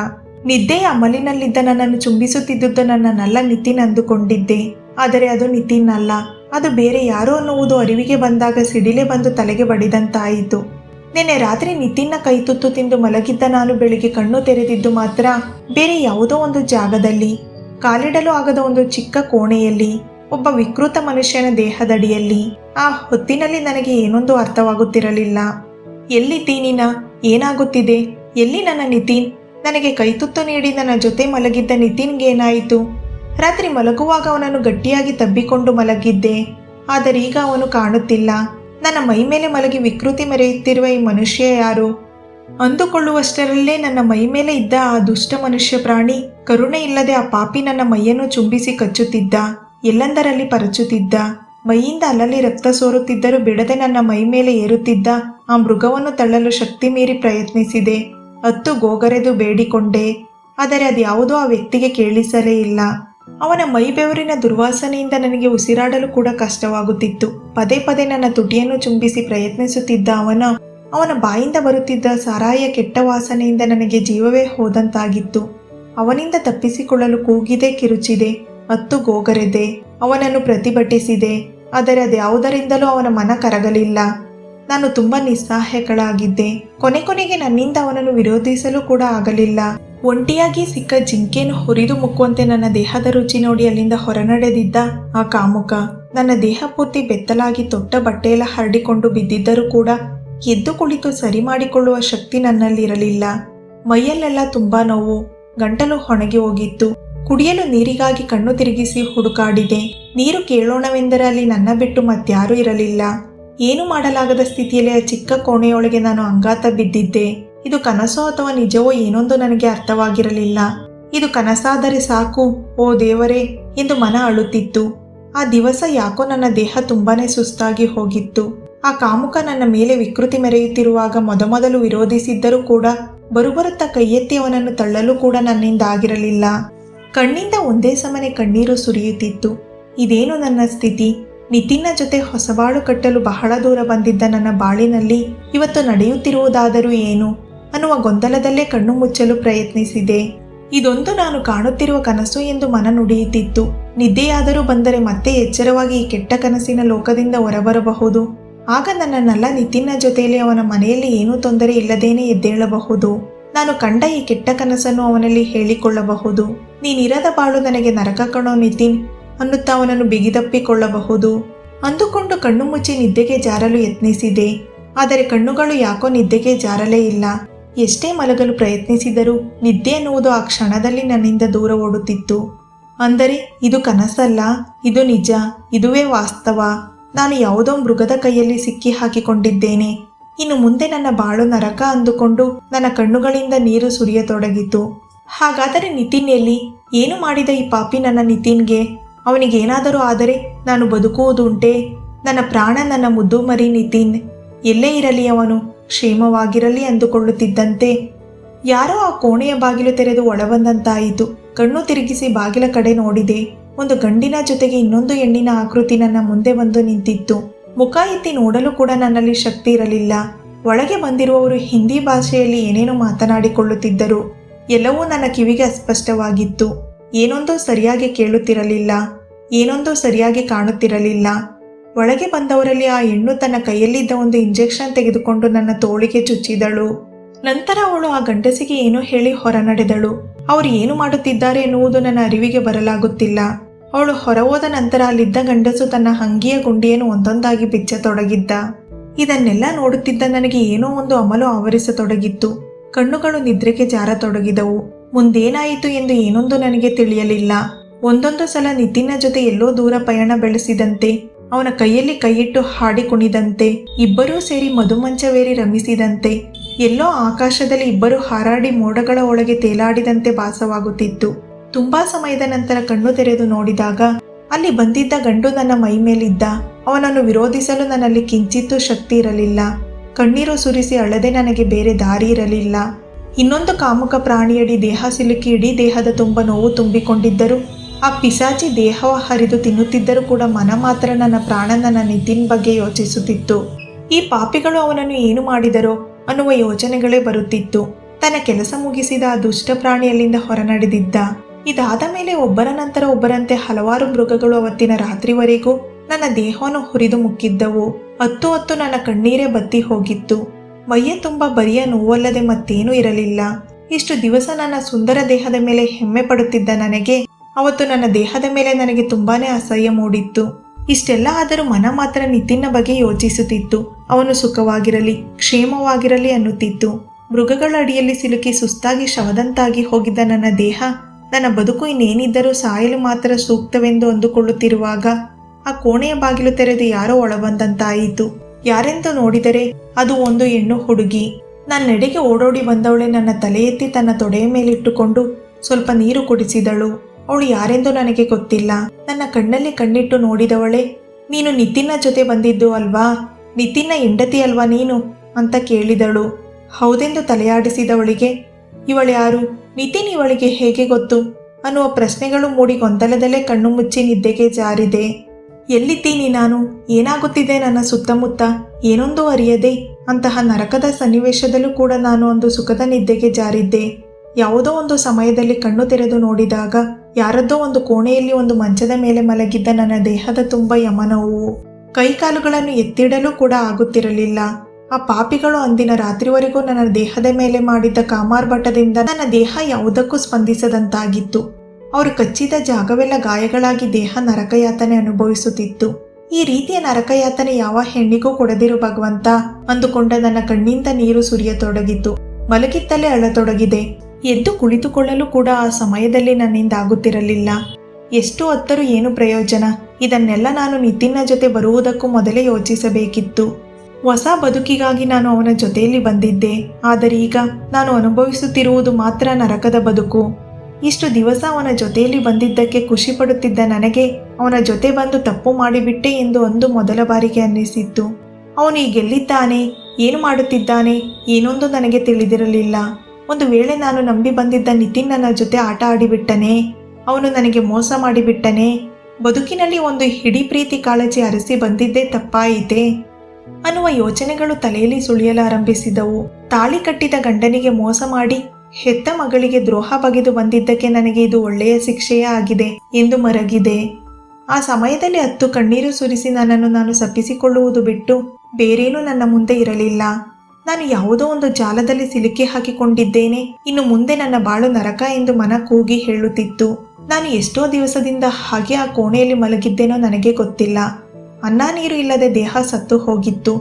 ನಿದ್ದೆಯ ಅಮಲಿನಲ್ಲಿದ್ದ ನನ್ನನ್ನು ಚುಂಬಿಸುತ್ತಿದ್ದುದು ನನ್ನ ನಲ್ಲ ನಿತಿನ್ ಅಂದುಕೊಂಡಿದ್ದೆ ಆದರೆ ಅದು ನಿತಿನ್ ಅಲ್ಲ ಅದು ಬೇರೆ ಯಾರೋ ಅನ್ನುವುದು ಅರಿವಿಗೆ ಬಂದಾಗ ಸಿಡಿಲೆ ಬಂದು ತಲೆಗೆ ಬಡಿದಂತಾಯಿತು. ನಿನ್ನೆ ರಾತ್ರಿ ನಿತಿನ್ನ ಕೈ ತುತ್ತು ತಿಂದು ಮಲಗಿದ್ದ ನಾನು ಬೆಳಿಗ್ಗೆ ಕಣ್ಣು ತೆರೆದಿದ್ದು ಮಾತ್ರ ಬೇರೆ ಯಾವುದೋ ಒಂದು ಜಾಗದಲ್ಲಿ, ಕಾಲಿಡಲು ಆಗದ ಒಂದು ಚಿಕ್ಕ ಕೋಣೆಯಲ್ಲಿ, ಒಬ್ಬ ವಿಕೃತ ಮನುಷ್ಯನ ದೇಹದಡಿಯಲ್ಲಿ. ಆ ಹೊತ್ತಿನಲ್ಲಿ ನನಗೆ ಏನೊಂದು ಅರ್ಥವಾಗುತ್ತಿರಲಿಲ್ಲ. ಎಲ್ಲಿ ನೀನ ಏನಾಗುತ್ತಿದೆ? ಎಲ್ಲಿ ನನ್ನ ನಿತಿನ್? ನನಗೆ ಕೈತುತ್ತು ನೀಡಿ ನನ್ನ ಜೊತೆ ಮಲಗಿದ್ದ ನಿತಿನ್ಗೆ ಏನಾಯಿತು? ರಾತ್ರಿ ಮಲಗುವಾಗ ಅವನನ್ನು ಗಟ್ಟಿಯಾಗಿ ತಬ್ಬಿಕೊಂಡು ಮಲಗಿದ್ದೆ. ಆದರೆ ಈಗ ಅವನು ಕಾಣುತ್ತಿಲ್ಲ. ನನ್ನ ಮೈ ಮೇಲೆ ಮಲಗಿ ವಿಕೃತಿ ಮೆರೆಯುತ್ತಿರುವ ಈ ಮನುಷ್ಯ ಯಾರು? ಅಂದುಕೊಳ್ಳುವಷ್ಟರಲ್ಲೇ ನನ್ನ ಮೈ ಮೇಲೆ ಇದ್ದ ಆ ದುಷ್ಟ ಮನುಷ್ಯ ಪ್ರಾಣಿ ಕರುಣೆ ಇಲ್ಲದೆ ಆ ಪಾಪಿ ನನ್ನ ಮೈಯನ್ನು ಚುಂಬಿಸಿ ಕಚ್ಚುತ್ತಿದ್ದ, ಎಲ್ಲೆಂದರಲ್ಲಿ ಪರಚುತ್ತಿದ್ದ, ಮೈಯಿಂದ ಅಲ್ಲಲ್ಲಿ ರಕ್ತ ಸೋರುತ್ತಿದ್ದರೂ ಬಿಡದೆ ನನ್ನ ಮೈ ಮೇಲೆ ಏರುತ್ತಿದ್ದ ಆ ಮೃಗವನ್ನು ತಳ್ಳಲು ಶಕ್ತಿ ಮೀರಿ ಪ್ರಯತ್ನಿಸಿದೆ. ಹತ್ತು ಗೋಗರೆದು ಬೇಡಿಕೊಂಡೆ. ಆದರೆ ಅದ್ಯಾವುದೋ ಆ ವ್ಯಕ್ತಿಗೆ ಕೇಳಿಸಲೇ ಇಲ್ಲ. ಅವನ ಮೈ ಬೆವರಿನ ದುರ್ವಾಸನೆಯಿಂದ ನನಗೆ ಉಸಿರಾಡಲು ಕೂಡ ಕಷ್ಟವಾಗುತ್ತಿತ್ತು. ಪದೇ ಪದೇ ನನ್ನ ತುಟಿಯನ್ನು ಚುಂಬಿಸಿ ಪ್ರಯತ್ನಿಸುತ್ತಿದ್ದ ಅವನ ಅವನ ಬಾಯಿಂದ ಬರುತ್ತಿದ್ದ ಸಾರಾಯ ಕೆಟ್ಟ ವಾಸನೆಯಿಂದ ನನಗೆ ಜೀವವೇ ಹೋದಂತಾಗಿತ್ತು. ಅವನಿಂದ ತಪ್ಪಿಸಿಕೊಳ್ಳಲು ಕೂಗಿದೆ, ಕಿರುಚಿದೆ ಮತ್ತು ಗೋಗರೆದೆ. ಅವನನ್ನು ಪ್ರತಿಭಟಿಸಿದೆ, ಆದರೆ ಅದ್ಯಾವುದರಿಂದಲೂ ಅವನ ಮನ ಕರಗಲಿಲ್ಲ. ನಾನು ತುಂಬ ನಿಸ್ಸಹಾಯಕಳಾಗಿದ್ದೆ. ಕೊನೆ ಕೊನೆಗೆ ನನ್ನಿಂದ ಅವನನ್ನು ವಿರೋಧಿಸಲು ಕೂಡ ಆಗಲಿಲ್ಲ. ಒಂಟಿಯಾಗಿ ಸಿಕ್ಕ ಜಿಂಕೆಯನ್ನು ಹುರಿದು ಮುಕ್ಕುವಂತೆ ನನ್ನ ದೇಹದ ರುಚಿ ನೋಡಿ ಅಲ್ಲಿಂದ ಹೊರನಡೆದಿದ್ದ ಆ ಕಾಮುಕ. ನನ್ನ ದೇಹ ಪೂರ್ತಿ ಬೆತ್ತಲಾಗಿ ತೊಟ್ಟ ಬಟ್ಟೆಯೆಲ್ಲ ಹರಡಿಕೊಂಡು ಬಿದ್ದಿದ್ದರೂ ಕೂಡ ಎದ್ದು ಕುಳಿತು ಸರಿ ಮಾಡಿಕೊಳ್ಳುವ ಶಕ್ತಿ ನನ್ನಲ್ಲಿರಲಿಲ್ಲ. ಮೈಯಲ್ಲೆಲ್ಲ ತುಂಬಾ ನೋವು. ಗಂಟಲು ಹೊಣಗಿ ಹೋಗಿತ್ತು. ಕುಡಿಯಲು ನೀರಿಗಾಗಿ ಕಣ್ಣು ತಿರುಗಿಸಿ ಹುಡುಕಾಡಿದೆ. ನೀರು ಕೇಳೋಣವೆಂದರೆ ಅಲ್ಲಿ ನನ್ನ ಬಿಟ್ಟು ಮತ್ಯಾರೂ ಇರಲಿಲ್ಲ. ಏನು ಮಾಡಲಾಗದ ಸ್ಥಿತಿಯಲ್ಲಿ ಆ ಚಿಕ್ಕ ಕೋಣೆಯೊಳಗೆ ನಾನು ಅಂಗಾತ ಬಿದ್ದಿದ್ದೆ. ಇದು ಕನಸೋ ಅಥವಾ ನಿಜವೋ ಏನೊಂದು ನನಗೆ ಅರ್ಥವಾಗಿರಲಿಲ್ಲ. ಇದು ಕನಸಾದರೆ ಸಾಕು, ಓ ದೇವರೇ, ಎಂದು ಮನ ಅಳುತ್ತಿತ್ತು. ಆ ದಿವಸ ಯಾಕೋ ನನ್ನ ದೇಹ ತುಂಬಾನೇ ಸುಸ್ತಾಗಿ ಹೋಗಿತ್ತು. ಆ ಕಾಮುಕ ನನ್ನ ಮೇಲೆ ವಿಕೃತಿ ಮೆರೆಯುತ್ತಿರುವಾಗ ಮೊದಮೊದಲು ವಿರೋಧಿಸಿದ್ದರೂ ಕೂಡ ಬರುಬರುತ್ತ ಕೈಯೆತ್ತಿ ಅವನನ್ನು ತಳ್ಳಲು ಕೂಡ ನನ್ನಿಂದ ಆಗಿರಲಿಲ್ಲ. ಕಣ್ಣಿಂದ ಒಂದೇ ಸಮನೆ ಕಣ್ಣೀರು ಸುರಿಯುತ್ತಿತ್ತು. ಇದೇನು ನನ್ನ ಸ್ಥಿತಿ? ನಿತಿನ್ನ ಜೊತೆ ಹೊಸಬಾಳು ಕಟ್ಟಲು ಬಹಳ ದೂರ ಬಂದಿದ್ದ ನನ್ನ ಬಾಳಿನಲ್ಲಿ ಇವತ್ತು ನಡೆಯುತ್ತಿರುವುದಾದರೂ ಏನು? ಅನ್ನುವ ಗೊಂದಲದಲ್ಲೇ ಕಣ್ಣು ಮುಚ್ಚಲು ಪ್ರಯತ್ನಿಸಿದೆ. ಇದೊಂದು ನಾನು ಕಾಣುತ್ತಿರುವ ಕನಸು ಎಂದು ಮನ ನುಡಿಯುತ್ತಿತ್ತು. ನಿದ್ದೆಯಾದರೂ ಬಂದರೆ ಮತ್ತೆ ಎಚ್ಚರವಾಗಿ ಈ ಕೆಟ್ಟ ಕನಸಿನ ಲೋಕದಿಂದ ಹೊರಬರಬಹುದು. ಆಗ ನನ್ನನ್ನೆಲ್ಲ ನಿತಿನ್ನ ಜೊತೆಯಲ್ಲಿ ಅವನ ಮನೆಯಲ್ಲಿ ಏನೂ ತೊಂದರೆ ಇಲ್ಲದೇನೆ ಎದ್ದೇಳಬಹುದು. ನಾನು ಕಂಡ ಈ ಕೆಟ್ಟ ಕನಸನ್ನು ಅವನಲ್ಲಿ ಹೇಳಿಕೊಳ್ಳಬಹುದು. ನೀನಿರದ ಬಾಳು ನನಗೆ ನರಕ ಕಣೋ ನಿತಿನ್ ಅನ್ನುತ್ತಾ ಅವನನ್ನು ಬಿಗಿದಪ್ಪಿಕೊಳ್ಳಬಹುದು. ಅಂದುಕೊಂಡು ಕಣ್ಣು ಮುಚ್ಚಿ ನಿದ್ದೆಗೆ ಜಾರಲು ಯತ್ನಿಸಿದೆ. ಆದರೆ ಕಣ್ಣುಗಳು ಯಾಕೋ ನಿದ್ದೆಗೆ ಜಾರಲೇ ಇಲ್ಲ. ಎಷ್ಟೇ ಮಲಗಲು ಪ್ರಯತ್ನಿಸಿದರೂ ನಿದ್ದೆ ಎನ್ನುವುದು ಆ ಕ್ಷಣದಲ್ಲಿ ನನ್ನಿಂದ ದೂರ ಓಡುತ್ತಿತ್ತು. ಅಂದರೆ, ಇದು ಕನಸಲ್ಲ, ಇದು ನಿಜ, ಇದುವೇ ವಾಸ್ತವ. ನಾನು ಯಾವುದೋ ಮೃಗದ ಕೈಯಲ್ಲಿ ಸಿಕ್ಕಿ ಹಾಕಿಕೊಂಡಿದ್ದೇನೆ. ಇನ್ನು ಮುಂದೆ ನನ್ನ ಬಾಳು ನರಕ ಅಂದುಕೊಂಡು ನನ್ನ ಕಣ್ಣುಗಳಿಂದ ನೀರು ಸುರಿಯತೊಡಗಿತು. ಹಾಗಾದರೆ ನಿತಿನ್ ಎಲ್ಲಿ? ಏನು ಮಾಡಿದ ಈ ಪಾಪಿ ನನ್ನ ನಿತಿನ್ಗೆ? ಅವನಿಗೇನಾದರೂ ಆದರೆ ನಾನು ಬದುಕುವುದುಂಟೆ? ನನ್ನ ಪ್ರಾಣ, ನನ್ನ ಮುದ್ದು ಮರಿ ನಿತಿನ್. ಎಲ್ಲೇ ಇರಲಿ ಅವನು? ಕ್ಷೇಮವಾಗಿರಲಿ ಅಂದುಕೊಳ್ಳುತ್ತಿದ್ದಂತೆ. ಯಾರೋ ಆ ಕೋಣೆಯ ಬಾಗಿಲು ತೆರೆದು ಒಳಬಂದಂತಾಯಿತು. ಕಣ್ಣು ತಿರುಗಿಸಿ ಬಾಗಿಲ ಕಡೆ ನೋಡಿದೆ. ಒಂದು ಗಂಡಿನ ಜೊತೆಗೆ ಇನ್ನೊಂದು ಹೆಣ್ಣಿನ ಆಕೃತಿ ನನ್ನ ಮುಂದೆ ಬಂದು ನಿಂತಿತ್ತು. ಮುಖ ಎತ್ತಿ ನೋಡಲು ಕೂಡ ನನ್ನಲ್ಲಿ ಶಕ್ತಿ ಇರಲಿಲ್ಲ. ಒಳಗೆ ಬಂದಿರುವವರು ಹಿಂದಿ ಭಾಷೆಯಲ್ಲಿ ಏನೇನೋ ಮಾತನಾಡಿಕೊಳ್ಳುತ್ತಿದ್ದರು. ಎಲ್ಲವೂ ನನ್ನ ಕಿವಿಗೆ ಅಸ್ಪಷ್ಟವಾಗಿತ್ತು. ಏನೊಂದೋ ಸರಿಯಾಗಿ ಕೇಳುತ್ತಿರಲಿಲ್ಲ. ಏನೊಂದೋ ಸರಿಯಾಗಿ ಕಾಣುತ್ತಿರಲಿಲ್ಲ. ಒಳಗೆ ಬಂದವರಲ್ಲಿ ಆ ಹೆಣ್ಣು ತನ್ನ ಕೈಯಲ್ಲಿದ್ದ ಒಂದು ಇಂಜೆಕ್ಷನ್ ತೆಗೆದುಕೊಂಡು ನನ್ನ ತೋಳಿಗೆ ಚುಚ್ಚಿದಳು. ನಂತರ ಅವಳು ಆ ಗಂಡಸಿಗೆ ಏನೋ ಹೇಳಿ ಹೊರ ನಡೆದಳು ಅವರು ಏನು ಮಾಡುತ್ತಿದ್ದಾರೆ ಎನ್ನುವುದು ನನ್ನ ಅರಿವಿಗೆ ಬರಲಾಗುತ್ತಿಲ್ಲ. ಅವಳು ಹೊರಹೋದ ನಂತರ ಅಲ್ಲಿದ್ದ ಗಂಡಸು ತನ್ನ ಹಂಗಿಯ ಗುಂಡಿಯನ್ನು ಒಂದೊಂದಾಗಿ ಬಿಚ್ಚತೊಡಗಿದ್ದ. ಇದನ್ನೆಲ್ಲ ನೋಡುತ್ತಿದ್ದ ನನಗೆ ಏನೋ ಒಂದು ಅಮಲು ಆವರಿಸತೊಡಗಿತ್ತು. ಕಣ್ಣುಗಳು ನಿದ್ರೆಗೆ ಜಾರತೊಡಗಿದವು. ಮುಂದೇನಾಯಿತು ಎಂದು ಏನೊಂದು ನನಗೆ ತಿಳಿಯಲಿಲ್ಲ. ಒಂದೊಂದು ಸಲ ನಿತಿನ್ನ ಜೊತೆ ಎಲ್ಲೋ ದೂರ ಪಯಣ ಬೆಳೆಸಿದಂತೆ ಅವನ ಕೈಯಲ್ಲಿ ಕೈಯಿಟ್ಟು ಹಾಡಿ ಕುಣಿದಂತೆ ಇಬ್ಬರೂ ಸೇರಿ ಮಧುಮಂಚವೇರಿ ರಮಿಸಿದಂತೆ, ಎಲ್ಲೋ ಆಕಾಶದಲ್ಲಿ ಇಬ್ಬರು ಹಾರಾಡಿ ಮೋಡಗಳ ಒಳಗೆ ತೇಲಾಡಿದಂತೆ ಭಾಸವಾಗುತ್ತಿತ್ತು. ತುಂಬಾ ಸಮಯದ ನಂತರ ಕಣ್ಣು ತೆರೆದು ನೋಡಿದಾಗ, ಅಲ್ಲಿ ಬಂದಿದ್ದ ಗಂಡು ನನ್ನ ಮೈ ಮೇಲಿದ್ದ, ಅವನನ್ನು ವಿರೋಧಿಸಲು ನನ್ನಲ್ಲಿ ಕಿಂಚಿತ್ತೂ ಶಕ್ತಿ ಇರಲಿಲ್ಲ. ಕಣ್ಣೀರು ಸುರಿಸಿ ಅಳದೆ ನನಗೆ ಬೇರೆ ದಾರಿ ಇರಲಿಲ್ಲ. ಇನ್ನೊಂದು ಕಾಮುಕ ಪ್ರಾಣಿಯಡಿ ದೇಹ ಸಿಲುಕಿ ಇಡೀ ದೇಹದ ತುಂಬ ನೋವು ತುಂಬಿಕೊಂಡಿದ್ದರು ಆ ಪಿಸಾಚಿ ದೇಹವ ಹರಿದು ತಿನ್ನುತ್ತಿದ್ದರೂ ಕೂಡ ಮನ ಮಾತ್ರ ನನ್ನ ಪ್ರಾಣ ನನ್ನ ನಿತಿನ್ ಬಗ್ಗೆ ಯೋಚಿಸುತ್ತಿತ್ತು. ಈ ಪಾಪಿಗಳು ಅವನನ್ನು ಏನು ಮಾಡಿದರೋ ಅನ್ನುವ ಯೋಚನೆಗಳೇ ಬರುತ್ತಿತ್ತು. ತನ್ನ ಕೆಲಸ ಮುಗಿಸಿದ ಆ ದುಷ್ಟ ಪ್ರಾಣಿಯಲ್ಲಿಂದ ಹೊರನಡೆದಿದ್ದ. ಇದಾದ ಮೇಲೆ ಒಬ್ಬರ ನಂತರ ಒಬ್ಬರಂತೆ ಹಲವಾರು ಮೃಗಗಳು ಅವತ್ತಿನ ರಾತ್ರಿವರೆಗೂ ನನ್ನ ದೇಹವನ್ನು ಹುರಿದು ಮುಕ್ಕಿದ್ದವು. ಹತ್ತು ಹತ್ತು ನನ್ನ ಕಣ್ಣೀರೇ ಬತ್ತಿ ಹೋಗಿತ್ತು. ಮೈಯ ತುಂಬ ಬರಿಯ ನೋವಲ್ಲದೆ ಮತ್ತೇನೂ ಇರಲಿಲ್ಲ. ಇಷ್ಟು ದಿವಸ ನನ್ನ ಸುಂದರ ದೇಹದ ಮೇಲೆ ಹೆಮ್ಮೆ ಪಡುತ್ತಿದ್ದ ನನಗೆ ಅವತ್ತು ನನ್ನ ದೇಹದ ಮೇಲೆ ನನಗೆ ತುಂಬಾನೇ ಅಸಹ್ಯ ಮೂಡಿತ್ತು. ಇಷ್ಟೆಲ್ಲ ಆದರೂ ಮನ ಮಾತ್ರ ನಿತಿನ್ನ ಬಗ್ಗೆ ಯೋಚಿಸುತ್ತಿತ್ತು. ಅವನು ಸುಖವಾಗಿರಲಿ, ಕ್ಷೇಮವಾಗಿರಲಿ ಅನ್ನುತ್ತಿತ್ತು. ಮೃಗಗಳ ಅಡಿಯಲ್ಲಿ ಸಿಲುಕಿ ಸುಸ್ತಾಗಿ ಶವದಂತಾಗಿ ಹೋಗಿದ್ದ ನನ್ನ ದೇಹ, ನನ್ನ ಬದುಕು ಇನ್ನೇನಿದ್ದರೂ ಸಾಯಲು ಮಾತ್ರ ಸೂಕ್ತವೆಂದು ಅಂದುಕೊಳ್ಳುತ್ತಿರುವಾಗ ಆ ಕೋಣೆಯ ಬಾಗಿಲು ತೆರೆದು ಯಾರೋ ಒಳಬಂದಂತಾಯಿತು. ಯಾರೆಂದು ನೋಡಿದರೆ ಅದು ಒಂದು ಹೆಣ್ಣು ಹುಡುಗಿ. ನನ್ನೆಡೆಗೆ ಓಡೋಡಿ ಬಂದವಳೆ ನನ್ನ ತಲೆ ಎತ್ತಿ ತನ್ನ ತೊಡೆಯ ಮೇಲಿಟ್ಟುಕೊಂಡು ಸ್ವಲ್ಪ ನೀರು ಕುಡಿಸಿದಳು. ಅವಳು ಯಾರೆಂದು ನನಗೆ ಗೊತ್ತಿಲ್ಲ. ನನ್ನ ಕಣ್ಣಲ್ಲಿ ಕಣ್ಣಿಟ್ಟು ನೋಡಿದವಳೆ, ನೀನು ನಿತಿನ್ನ ಜೊತೆ ಬಂದಿದ್ದು ಅಲ್ವಾ? ನಿತಿನ್ನ ಹೆಂಡತಿ ಅಲ್ವಾ ನೀನು? ಅಂತ ಕೇಳಿದಳು. ಹೌದೆಂದು ತಲೆಯಾಡಿಸಿದವಳಿಗೆ ಇವಳ್ಯಾರು ನಿತಿನ್ ಇವಳಿಗೆ ಹೇಗೆ ಗೊತ್ತು? ಅನ್ನುವ ಪ್ರಶ್ನೆಗಳು ಮೂಡಿ ಗೊಂದಲದಲ್ಲೇ ಕಣ್ಣು ಮುಚ್ಚಿ ನಿದ್ದೆಗೆ ಜಾರಿದೆ. ಎಲ್ಲಿದ್ದೀನಿ ನಾನು? ಏನಾಗುತ್ತಿದೆ ನನ್ನ ಸುತ್ತಮುತ್ತ? ಏನೊಂದು ಅರಿಯದೆ? ಅಂತಹ ನರಕದ ಸನ್ನಿವೇಶದಲ್ಲೂ ಕೂಡ ನಾನು ಒಂದು ಸುಖದ ನಿದ್ದೆಗೆ ಜಾರಿದ್ದೆ. ಯಾವುದೋ ಒಂದು ಸಮಯದಲ್ಲಿ ಕಣ್ಣು ತೆರೆದು ನೋಡಿದಾಗ ಯಾರದ್ದೋ ಒಂದು ಕೋಣೆಯಲ್ಲಿ ಒಂದು ಮಂಚದ ಮೇಲೆ ಮಲಗಿದ್ದ ನನ್ನ ದೇಹದ ತುಂಬ ಯಮನೋವು. ಕೈಕಾಲುಗಳನ್ನು ಎತ್ತಿಡಲು ಕೂಡ ಆಗುತ್ತಿರಲಿಲ್ಲ. ಆ ಪಾಪಿಗಳು ಅಂದಿನ ರಾತ್ರಿವರೆಗೂ ನನ್ನ ದೇಹದ ಮೇಲೆ ಮಾಡಿದ್ದ ಕಾಮಾರ್ಭಟದಿಂದ ನನ್ನ ದೇಹ ಯಾವುದಕ್ಕೂ ಸ್ಪಂದಿಸದಂತಾಗಿತ್ತು. ಅವರು ಕಚ್ಚಿದ ಜಾಗವೆಲ್ಲ ಗಾಯಗಳಾಗಿ ದೇಹ ನರಕಯಾತನೆ ಅನುಭವಿಸುತ್ತಿತ್ತು. ಈ ರೀತಿಯ ನರಕಯಾತನೆ ಯಾವ ಹೆಣ್ಣಿಗೂ ಕೊಡದಿರು ಭಗವಂತ ಅಂದುಕೊಂಡ ನನ್ನ ಕಣ್ಣಿಂದ ನೀರು ಸುರಿಯತೊಡಗಿತು. ಮಲಗಿತ್ತಲೇ ಅಳತೊಡಗಿದೆ. ಎದ್ದು ಕುಳಿತುಕೊಳ್ಳಲು ಕೂಡ ಆ ಸಮಯದಲ್ಲಿ ನನ್ನಿಂದ ಆಗುತ್ತಿರಲಿಲ್ಲ. ಎಷ್ಟು ಹೊತ್ತರೂ ಏನು ಪ್ರಯೋಜನ? ಇದನ್ನೆಲ್ಲ ನಾನು ನಿತಿನ್ನ ಜೊತೆ ಬರುವುದಕ್ಕೂ ಮೊದಲೇ ಯೋಚಿಸಬೇಕಿತ್ತು. ಹೊಸ ಬದುಕಿಗಾಗಿ ನಾನು ಅವನ ಜೊತೆಯಲ್ಲಿ ಬಂದಿದ್ದೆ. ಆದರೆ ಈಗ ನಾನು ಅನುಭವಿಸುತ್ತಿರುವುದು ಮಾತ್ರ ನರಕದ ಬದುಕು. ಇಷ್ಟು ದಿವಸ ಅವನ ಜೊತೆಯಲ್ಲಿ ಬಂದಿದ್ದಕ್ಕೆ ಖುಷಿ ಪಡುತ್ತಿದ್ದ ನನಗೆ ಅವನ ಜೊತೆ ಬಂದು ತಪ್ಪು ಮಾಡಿಬಿಟ್ಟೆ ಎಂದು ಒಂದು ಮೊದಲ ಬಾರಿಗೆ ಅನ್ನಿಸಿತ್ತು. ಅವನು ಈಗೆಲ್ಲಿದ್ದಾನೆ ಏನು ಮಾಡುತ್ತಿದ್ದಾನೆ? ಏನೊಂದು ನನಗೆ ತಿಳಿದಿರಲಿಲ್ಲ. ಒಂದು ವೇಳೆ ನಾನು ನಂಬಿ ಬಂದಿದ್ದ ನಿತಿನ್ ನನ್ನ ಜೊತೆ ಆಟ ಆಡಿಬಿಟ್ಟನೆ, ಅವನು ನನಗೆ ಮೋಸ ಮಾಡಿಬಿಟ್ಟನೆ, ಬದುಕಿನಲ್ಲಿ ಒಂದು ಹಿಡಿ ಪ್ರೀತಿ ಕಾಳಜಿ ಅರಸಿ ಬಂದಿದ್ದೇ ತಪ್ಪಾಯಿತೆ ಅನ್ನುವ ಯೋಚನೆಗಳು ತಲೆಯಲ್ಲಿ ಸುಳಿಯಲಾರಂಭಿಸಿದವು. ತಾಳಿ ಕಟ್ಟಿದ ಗಂಡನಿಗೆ ಮೋಸ ಮಾಡಿ ಹೆತ್ತ ಮಗಳಿಗೆ ದ್ರೋಹ ಬಗೆದು ಬಂದಿದ್ದಕ್ಕೆ ನನಗೆ ಇದು ಒಳ್ಳೆಯ ಶಿಕ್ಷೆಯೇ ಆಗಿದೆ ಎಂದು ಮರಗಿದೆ. ಆ ಸಮಯದಲ್ಲಿ ಹತ್ತು ಕಣ್ಣೀರು ಸುರಿಸಿ ನನ್ನನ್ನು ನಾನು ಸಪ್ಪಿಸಿಕೊಳ್ಳುವುದು ಬಿಟ್ಟು ಬೇರೇನೂ ನನ್ನ ಮುಂದೆ ಇರಲಿಲ್ಲ. ನಾನು ಯಾವುದೋ ಒಂದು ಜಾಲದಲ್ಲಿ ಸಿಲುಕಿ ಹಾಕಿಕೊಂಡಿದ್ದೇನೆ. ಇನ್ನು ಮುಂದೆ ನನ್ನ ಬಾಳು ನರಕ ಎಂದು ಮನ ಕೂಗಿ ಹೇಳುತ್ತಿತ್ತು. ನಾನು ಎಷ್ಟೋ ದಿವಸದಿಂದ ಹಾಗೆ ಆ ಕೋಣೆಯಲ್ಲಿ ಮಲಗಿದ್ದೇನೋ ನನಗೆ ಗೊತ್ತಿಲ್ಲ. ಅನ್ನ ನೀರು ಇಲ್ಲದೆ ದೇಹ ಸತ್ತು ಹೋಗಿತ್ತು.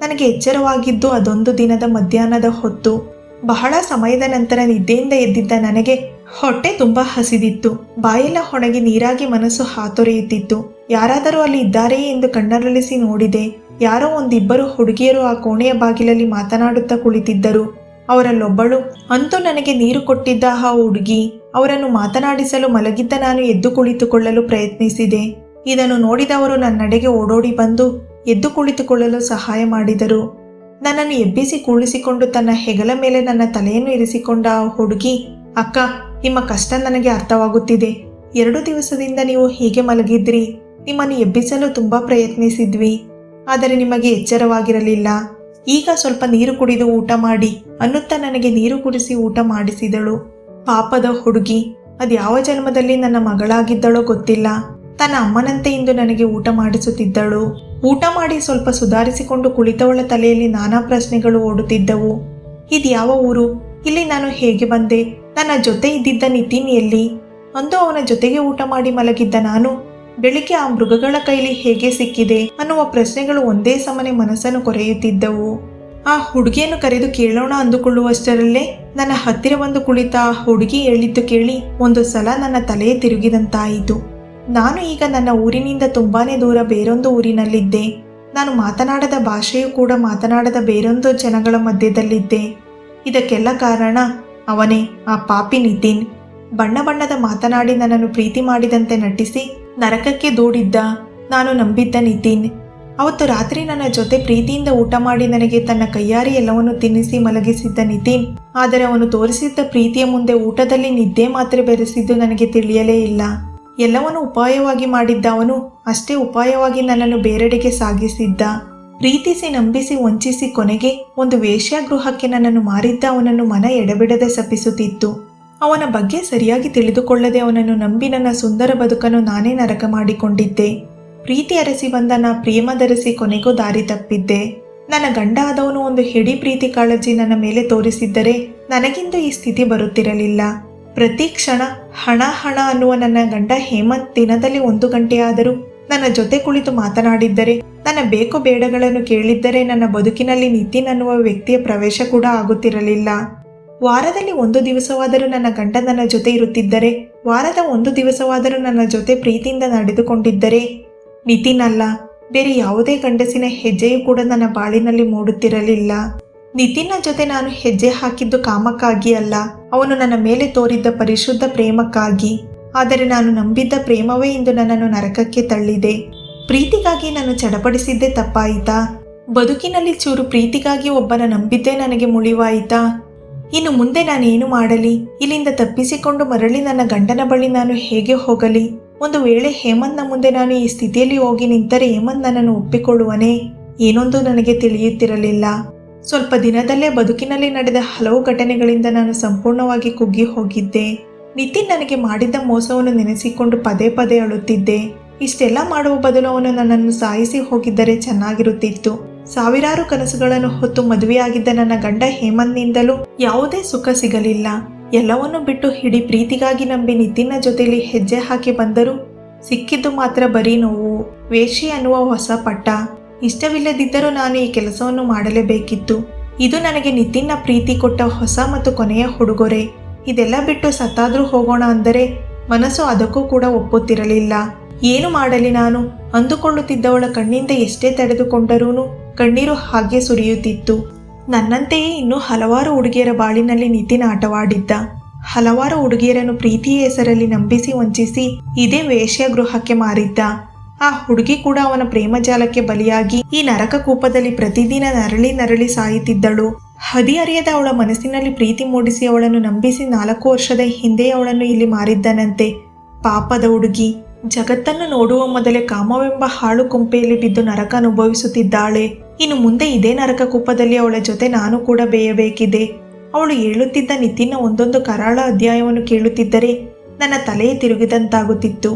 ನನಗೆ ಎಚ್ಚರವಾಗಿದ್ದು ಅದೊಂದು ದಿನದ ಮಧ್ಯಾಹ್ನದ ಹೊತ್ತು. ಬಹಳ ಸಮಯದ ನಂತರ ನಿದ್ದೆಯಿಂದ ಎದ್ದಿದ್ದ ನನಗೆ ಹೊಟ್ಟೆ ತುಂಬಾ ಹಸಿದಿತ್ತು. ಬಾಯೆಲ್ಲ ಹೊಣಗಿ ನೀರಾಗಿ ಮನಸ್ಸು ಹಾತೊರೆಯುತ್ತಿತ್ತು. ಯಾರಾದರೂ ಅಲ್ಲಿ ಇದ್ದಾರೆಯೇ ಎಂದು ಕಣ್ಣರಳಿಸಿ ನೋಡಿದೆ. ಯಾರೋ ಒಂದಿಬ್ಬರು ಹುಡುಗಿಯರು ಆ ಕೋಣೆಯ ಬಾಗಿಲಲ್ಲಿ ಮಾತನಾಡುತ್ತಾ ಕುಳಿತಿದ್ದರು. ಅವರಲ್ಲೊಬ್ಬಳು, ಅಂತೂ ನನಗೆ ನೀರು ಕೊಟ್ಟಿದ್ದ ಆ ಹುಡುಗಿ, ಅವರನ್ನು ಮಾತನಾಡಿಸಲು ಮಲಗಿದ್ದ ನಾನು ಎದ್ದು ಕುಳಿತುಕೊಳ್ಳಲು ಪ್ರಯತ್ನಿಸಿದೆ. ಇದನ್ನು ನೋಡಿದವರು ನನ್ನಡೆಗೆ ಓಡೋಡಿ ಬಂದು ಎದ್ದು ಕುಳಿತುಕೊಳ್ಳಲು ಸಹಾಯ ಮಾಡಿದರು. ನನ್ನನ್ನು ಎಬ್ಬಿಸಿ ಕೂಳಿಸಿಕೊಂಡು ತನ್ನ ಹೆಗಲ ಮೇಲೆ ನನ್ನ ತಲೆಯನ್ನು ಇರಿಸಿಕೊಂಡ ಆ ಹುಡುಗಿ, ಅಕ್ಕ, ನಿಮ್ಮ ಕಷ್ಟ ನನಗೆ ಅರ್ಥವಾಗುತ್ತಿದೆ. ಎರಡು ದಿವಸದಿಂದ ನೀವು ಹೀಗೆ ಮಲಗಿದ್ರಿ. ನಿಮ್ಮನ್ನು ಎಬ್ಬಿಸಲು ತುಂಬಾ ಪ್ರಯತ್ನಿಸಿದ್ವಿ. ಆದರೆ ನಿಮಗೆ ಎಚ್ಚರವಾಗಿರಲಿಲ್ಲ. ಈಗ ಸ್ವಲ್ಪ ನೀರು ಕುಡಿದು ಊಟ ಮಾಡಿ. ಅನ್ನುತ್ತಾ ನನಗೆ ನೀರು ಕುಡಿಸಿ ಊಟ ಮಾಡಿಸಿದಳು. ಪಾಪದ ಹುಡುಗಿ ಅದ್ಯಾವ ಜನ್ಮದಲ್ಲಿ ನನ್ನ ಮಗಳಾಗಿದ್ದಳೋ ಗೊತ್ತಿಲ್ಲ. ತನ್ನ ಅಮ್ಮನಂತೆ ಇಂದು ನನಗೆ ಊಟ ಮಾಡಿಸುತ್ತಿದ್ದಳು. ಊಟ ಮಾಡಿ ಸ್ವಲ್ಪ ಸುಧಾರಿಸಿಕೊಂಡು ಕುಳಿತವಳ ತಲೆಯಲ್ಲಿ ನಾನಾ ಪ್ರಶ್ನೆಗಳು ಓಡುತ್ತಿದ್ದವು. ಇದ್ಯಾವ ಊರು? ಇಲ್ಲಿ ನಾನು ಹೇಗೆ ಬಂದೆ? ನನ್ನ ಜೊತೆ ಇದ್ದಿದ್ದ ನಿತಿನ್ ಎಲ್ಲಿ? ಅಂದು ಅವನ ಜೊತೆಗೆ ಊಟ ಮಾಡಿ ಮಲಗಿದ್ದ ನಾನು. ಬೆಳಿಗ್ಗೆ ಆ ಮೃಗಗಳ ಕೈಲಿ ಹೇಗೆ ಸಿಕ್ಕಿದೆ ಅನ್ನುವ ಪ್ರಶ್ನೆಗಳು ಒಂದೇ ಸಮನೆ ಮನಸ್ಸನ್ನು ಕೊರೆಯುತ್ತಿದ್ದವು. ಆ ಹುಡುಗಿಯನ್ನು ಕರೆದು ಕೇಳೋಣ ಅಂದುಕೊಳ್ಳುವಷ್ಟರಲ್ಲೇ ನನ್ನ ಹತ್ತಿರ ಬಂದು ಕುಳಿತ ಆ ಹುಡುಗಿ ಹೇಳಿದ್ದು ಕೇಳಿ ಒಂದು ಸಲ ನನ್ನ ತಲೆಯೇ ತಿರುಗಿದಂತಾಯಿತು. ನಾನು ಈಗ ನನ್ನ ಊರಿನಿಂದ ತುಂಬಾನೇ ದೂರ ಬೇರೊಂದು ಊರಿನಲ್ಲಿದ್ದೆ. ನಾನು ಮಾತನಾಡದ ಭಾಷೆಯೂ ಕೂಡ ಮಾತನಾಡದ ಬೇರೊಂದು ಜನಗಳ ಮಧ್ಯದಲ್ಲಿದ್ದೆ. ಇದಕ್ಕೆಲ್ಲ ಕಾರಣ ಅವನೇ, ಆ ಪಾಪಿ ನಿತಿನ್. ಬಣ್ಣ ಬಣ್ಣದ ಮಾತನಾಡಿ ನನ್ನನ್ನು ಪ್ರೀತಿ ಮಾಡಿದಂತೆ ನಟಿಸಿ ನರಕಕ್ಕೆ ದೂಡಿದ್ದ. ನಾನು ನಂಬಿದ್ದ ನಿತಿನ್ ಅವತ್ತು ರಾತ್ರಿ ನನ್ನ ಜೊತೆ ಪ್ರೀತಿಯಿಂದ ಊಟ ಮಾಡಿ ನನಗೆ ತನ್ನ ಕೈಯಾರಿ ಎಲ್ಲವನ್ನು ತಿನ್ನಿಸಿ ಮಲಗಿಸಿದ್ದ ನಿತಿನ್. ಆದರೆ ಅವನು ತೋರಿಸಿದ್ದ ಪ್ರೀತಿಯ ಮುಂದೆ ಊಟದಲ್ಲಿ ನಿದ್ದೆ ಮಾತ್ರೆ ಬೆರೆಸಿದ್ದು ನನಗೆ ತಿಳಿಯಲೇ ಇಲ್ಲ. ಎಲ್ಲವನ್ನು ಉಪಾಯವಾಗಿ ಮಾಡಿದ್ದ ಅವನು ಅಷ್ಟೇ ಉಪಾಯವಾಗಿ ನನ್ನನ್ನು ಬೇರೆಡೆಗೆ ಸಾಗಿಸಿದ್ದ. ಪ್ರೀತಿಸಿ ನಂಬಿಸಿ ವಂಚಿಸಿ ಕೊನೆಗೆ ಒಂದು ವೇಶ್ಯಾಗೃಹಕ್ಕೆ ನನ್ನನ್ನು ಮಾರಿದ್ದ ಅವನನ್ನು ಮನ ಎಡಬಿಡದೆ ಸಪಿಸುತ್ತಿತ್ತು ಅವನ ಬಗ್ಗೆ ಸರಿಯಾಗಿ ತಿಳಿದುಕೊಳ್ಳದೆ ಅವನನ್ನು ನಂಬಿ ನನ್ನ ಸುಂದರ ಬದುಕನ್ನು ನಾನೇ ನರಕ ಮಾಡಿಕೊಂಡಿದ್ದೆ. ಪ್ರೀತಿ ಅರಸಿ ಬಂದ ನಾ ಪ್ರೇಮದರಸಿ ಕೊನೆಗೂ ದಾರಿ ತಪ್ಪಿದ್ದೆ. ನನ್ನ ಗಂಡ ಆದವನು ಒಂದು ಹಿಡಿ ಪ್ರೀತಿ ಕಾಳಜಿ ನನ್ನ ಮೇಲೆ ತೋರಿಸಿದ್ದರೆ ನನಗಿಂತ ಈ ಸ್ಥಿತಿ ಬರುತ್ತಿರಲಿಲ್ಲ. ಪ್ರತಿ ಕ್ಷಣ ಹಣ ಹಣ ಅನ್ನುವ ನನ್ನ ಗಂಡ ಹೇಮಂತ್ ದಿನದಲ್ಲಿ ಒಂದು ಗಂಟೆಯಾದರೂ ನನ್ನ ಜೊತೆ ಕುಳಿತು ಮಾತನಾಡಿದ್ದರೆ, ನನ್ನ ಬೇಕು ಬೇಡಗಳನ್ನು ಕೇಳಿದ್ದರೆ ನನ್ನ ಬದುಕಿನಲ್ಲಿ ನಿತಿನ್ ಅನ್ನುವ ವ್ಯಕ್ತಿಯ ಪ್ರವೇಶ ಕೂಡ ಆಗುತ್ತಿರಲಿಲ್ಲ. ವಾರದಲ್ಲಿ ಒಂದು ದಿವಸವಾದರೂ ನನ್ನ ಗಂಡ ನನ್ನ ಜೊತೆ ಇರುತ್ತಿದ್ದರೆ, ವಾರದ ಒಂದು ದಿವಸವಾದರೂ ನನ್ನ ಜೊತೆ ಪ್ರೀತಿಯಿಂದ ನಡೆದುಕೊಂಡಿದ್ದರೆ ನಿತಿನ್ ಅಲ್ಲ ಬೇರೆ ಯಾವುದೇ ಗಂಡಸಿನ ಹೆಜ್ಜೆಯೂ ಕೂಡ ನನ್ನ ಬಾಳಿನಲ್ಲಿ ಮೂಡುತ್ತಿರಲಿಲ್ಲ. ನಿತಿನ್ನ ಜೊತೆ ನಾನು ಹೆಜ್ಜೆ ಹಾಕಿದ್ದು ಕಾಮಕ್ಕಾಗಿ ಅಲ್ಲ, ಅವನು ನನ್ನ ಮೇಲೆ ತೋರಿದ್ದ ಪರಿಶುದ್ಧ ಪ್ರೇಮಕ್ಕಾಗಿ. ಆದರೆ ನಾನು ನಂಬಿದ್ದ ಪ್ರೇಮವೇ ಇಂದು ನನ್ನನ್ನು ನರಕಕ್ಕೆ ತಳ್ಳಿದೆ. ಪ್ರೀತಿಗಾಗಿ ನಾನು ಚಡಪಡಿಸಿದ್ದೇ ತಪ್ಪಾಯಿತಾ? ಬದುಕಿನಲ್ಲಿ ಚೂರು ಪ್ರೀತಿಗಾಗಿ ಒಬ್ಬನ ನಂಬಿದ್ದೇ ನನಗೆ ಮುಳಿವಾಯಿತಾ? ಇನ್ನು ಮುಂದೆ ನಾನೇನು ಮಾಡಲಿ? ಇಲ್ಲಿಂದ ತಪ್ಪಿಸಿಕೊಂಡು ಮರಳಿ ನನ್ನ ಗಂಡನ ಬಳಿ ನಾನು ಹೇಗೆ ಹೋಗಲಿ? ಒಂದು ವೇಳೆ ಹೇಮಂತ್ನ ಮುಂದೆ ನಾನು ಈ ಸ್ಥಿತಿಯಲ್ಲಿ ಹೋಗಿ ನಿಂತರೆ ಹೇಮಂತ್ ನನ್ನನ್ನು ಒಪ್ಪಿಕೊಳ್ಳುವನೇ? ಏನೊಂದು ನನಗೆ ತಿಳಿಯುತ್ತಿರಲಿಲ್ಲ. ಸ್ವಲ್ಪ ದಿನದಲ್ಲೇ ಬದುಕಿನಲ್ಲಿ ನಡೆದ ಹಲವು ಘಟನೆಗಳಿಂದ ನಾನು ಸಂಪೂರ್ಣವಾಗಿ ಕುಗ್ಗಿ ಹೋಗಿದ್ದೆ. ನಿತಿನ್ ನನಗೆ ಮಾಡಿದ್ದ ಮೋಸವನ್ನು ನೆನೆಸಿಕೊಂಡು ಪದೇ ಪದೇ ಅಳುತ್ತಿದ್ದೆ. ಇಷ್ಟೆಲ್ಲ ಮಾಡುವ ಬದಲು ಅವನು ನನ್ನನ್ನು ಸಾಯಿಸಿ ಹೋಗಿದ್ದರೆ ಚೆನ್ನಾಗಿರುತ್ತಿತ್ತು. ಸಾವಿರಾರು ಕನಸುಗಳನ್ನು ಹೊತ್ತು ಮದುವೆಯಾಗಿದ್ದ ನನ್ನ ಗಂಡ ಹೇಮಂತ್ನಿಂದಲೂ ಯಾವುದೇ ಸುಖ ಸಿಗಲಿಲ್ಲ. ಎಲ್ಲವನ್ನೂ ಬಿಟ್ಟು ಹಿಡಿ ಪ್ರೀತಿಗಾಗಿ ನಂಬಿ ನಿತಿನ್ನ ಜೊತೆಲಿ ಹೆಜ್ಜೆ ಹಾಕಿ ಬಂದರೂ ಸಿಕ್ಕಿದ್ದು ಮಾತ್ರ ಬರೀ ನೋವು. ವೇಷಿ ಅನ್ನುವ ಹೊಸ ಪಟ್ಟ. ಇಷ್ಟವಿಲ್ಲದಿದ್ದರೂ ನಾನು ಈ ಕೆಲಸವನ್ನು ಮಾಡಲೇಬೇಕಿತ್ತು. ಇದು ನನಗೆ ನಿತಿನ್ನ ಪ್ರೀತಿ ಕೊಟ್ಟ ಹೊಸ ಮತ್ತು ಕೊನೆಯ ಹುಡುಗೊರೆ ಇದೆಲ್ಲ ಬಿಟ್ಟು ಸತ್ತಾದರೂ ಹೋಗೋಣ ಅಂದರೆ ಮನಸ್ಸು ಅದಕ್ಕೂ ಕೂಡ ಒಪ್ಪುತ್ತಿರಲಿಲ್ಲ. ಏನು ಮಾಡಲಿ ನಾನು? ಅಂದುಕೊಳ್ಳುತ್ತಿದ್ದವಳ ಕಣ್ಣಿಂದ ಎಷ್ಟೇ ತಡೆದುಕೊಂಡರೂ ಕಣ್ಣೀರು ಹಾಗೆ ಸುರಿಯುತ್ತಿತ್ತು. ನನ್ನಂತೆಯೇ ಇನ್ನೂ ಹಲವಾರು ಹುಡುಗಿಯರ ಬಾಳಿನಲ್ಲಿ ನಿತಿನ್ ಆಟವಾಡಿದ್ದ ಹಲವಾರು ಹುಡುಗಿಯರನ್ನು ಪ್ರೀತಿಯ ಹೆಸರಲ್ಲಿ ನಂಬಿಸಿ ವಂಚಿಸಿ ಇದೇ ವೇಶ್ಯಾಗೃಹಕ್ಕೆ ಮಾರಿದ್ದ. ಆ ಹುಡುಗಿ ಕೂಡ ಅವನ ಪ್ರೇಮಜಾಲಕ್ಕೆ ಬಲಿಯಾಗಿ ಈ ನರಕ ಕೂಪದಲ್ಲಿ ಪ್ರತಿದಿನ ನರಳಿ ನರಳಿ ಸಾಯುತ್ತಿದ್ದಳು. ಹದಿಹರಿಯದ ಅವಳ ಮನಸ್ಸಿನಲ್ಲಿ ಪ್ರೀತಿ ಮೂಡಿಸಿ ಅವಳನ್ನು ನಂಬಿಸಿ ನಾಲ್ಕು ವರ್ಷದ ಹಿಂದೆ ಅವಳನ್ನು ಇಲ್ಲಿ ಮಾರಿದ್ದನಂತೆ. ಪಾಪದ ಹುಡುಗಿ, ಜಗತ್ತನ್ನು ನೋಡುವ ಮೊದಲೇ ಕಾಮವೆಂಬ ಹಾಳು ಕೊಂಪೆಯಲ್ಲಿ ಬಿದ್ದು ನರಕ ಅನುಭವಿಸುತ್ತಿದ್ದಾಳೆ. ಇನ್ನು ಮುಂದೆ ಇದೇ ನರಕ ಕೂಪದಲ್ಲಿ ಅವಳ ಜೊತೆ ನಾನು ಕೂಡ ಬೇಯಬೇಕಿದೆ. ಅವಳು ಹೇಳುತ್ತಿದ್ದ ನಿತಿನ ಒಂದೊಂದು ಕರಾಳ ಅಧ್ಯಾಯವನ್ನು ಕೇಳುತ್ತಿದ್ದರೆ ನನ್ನ ತಲೆಯೇ ತಿರುಗಿದಂತಾಗುತ್ತಿತ್ತು.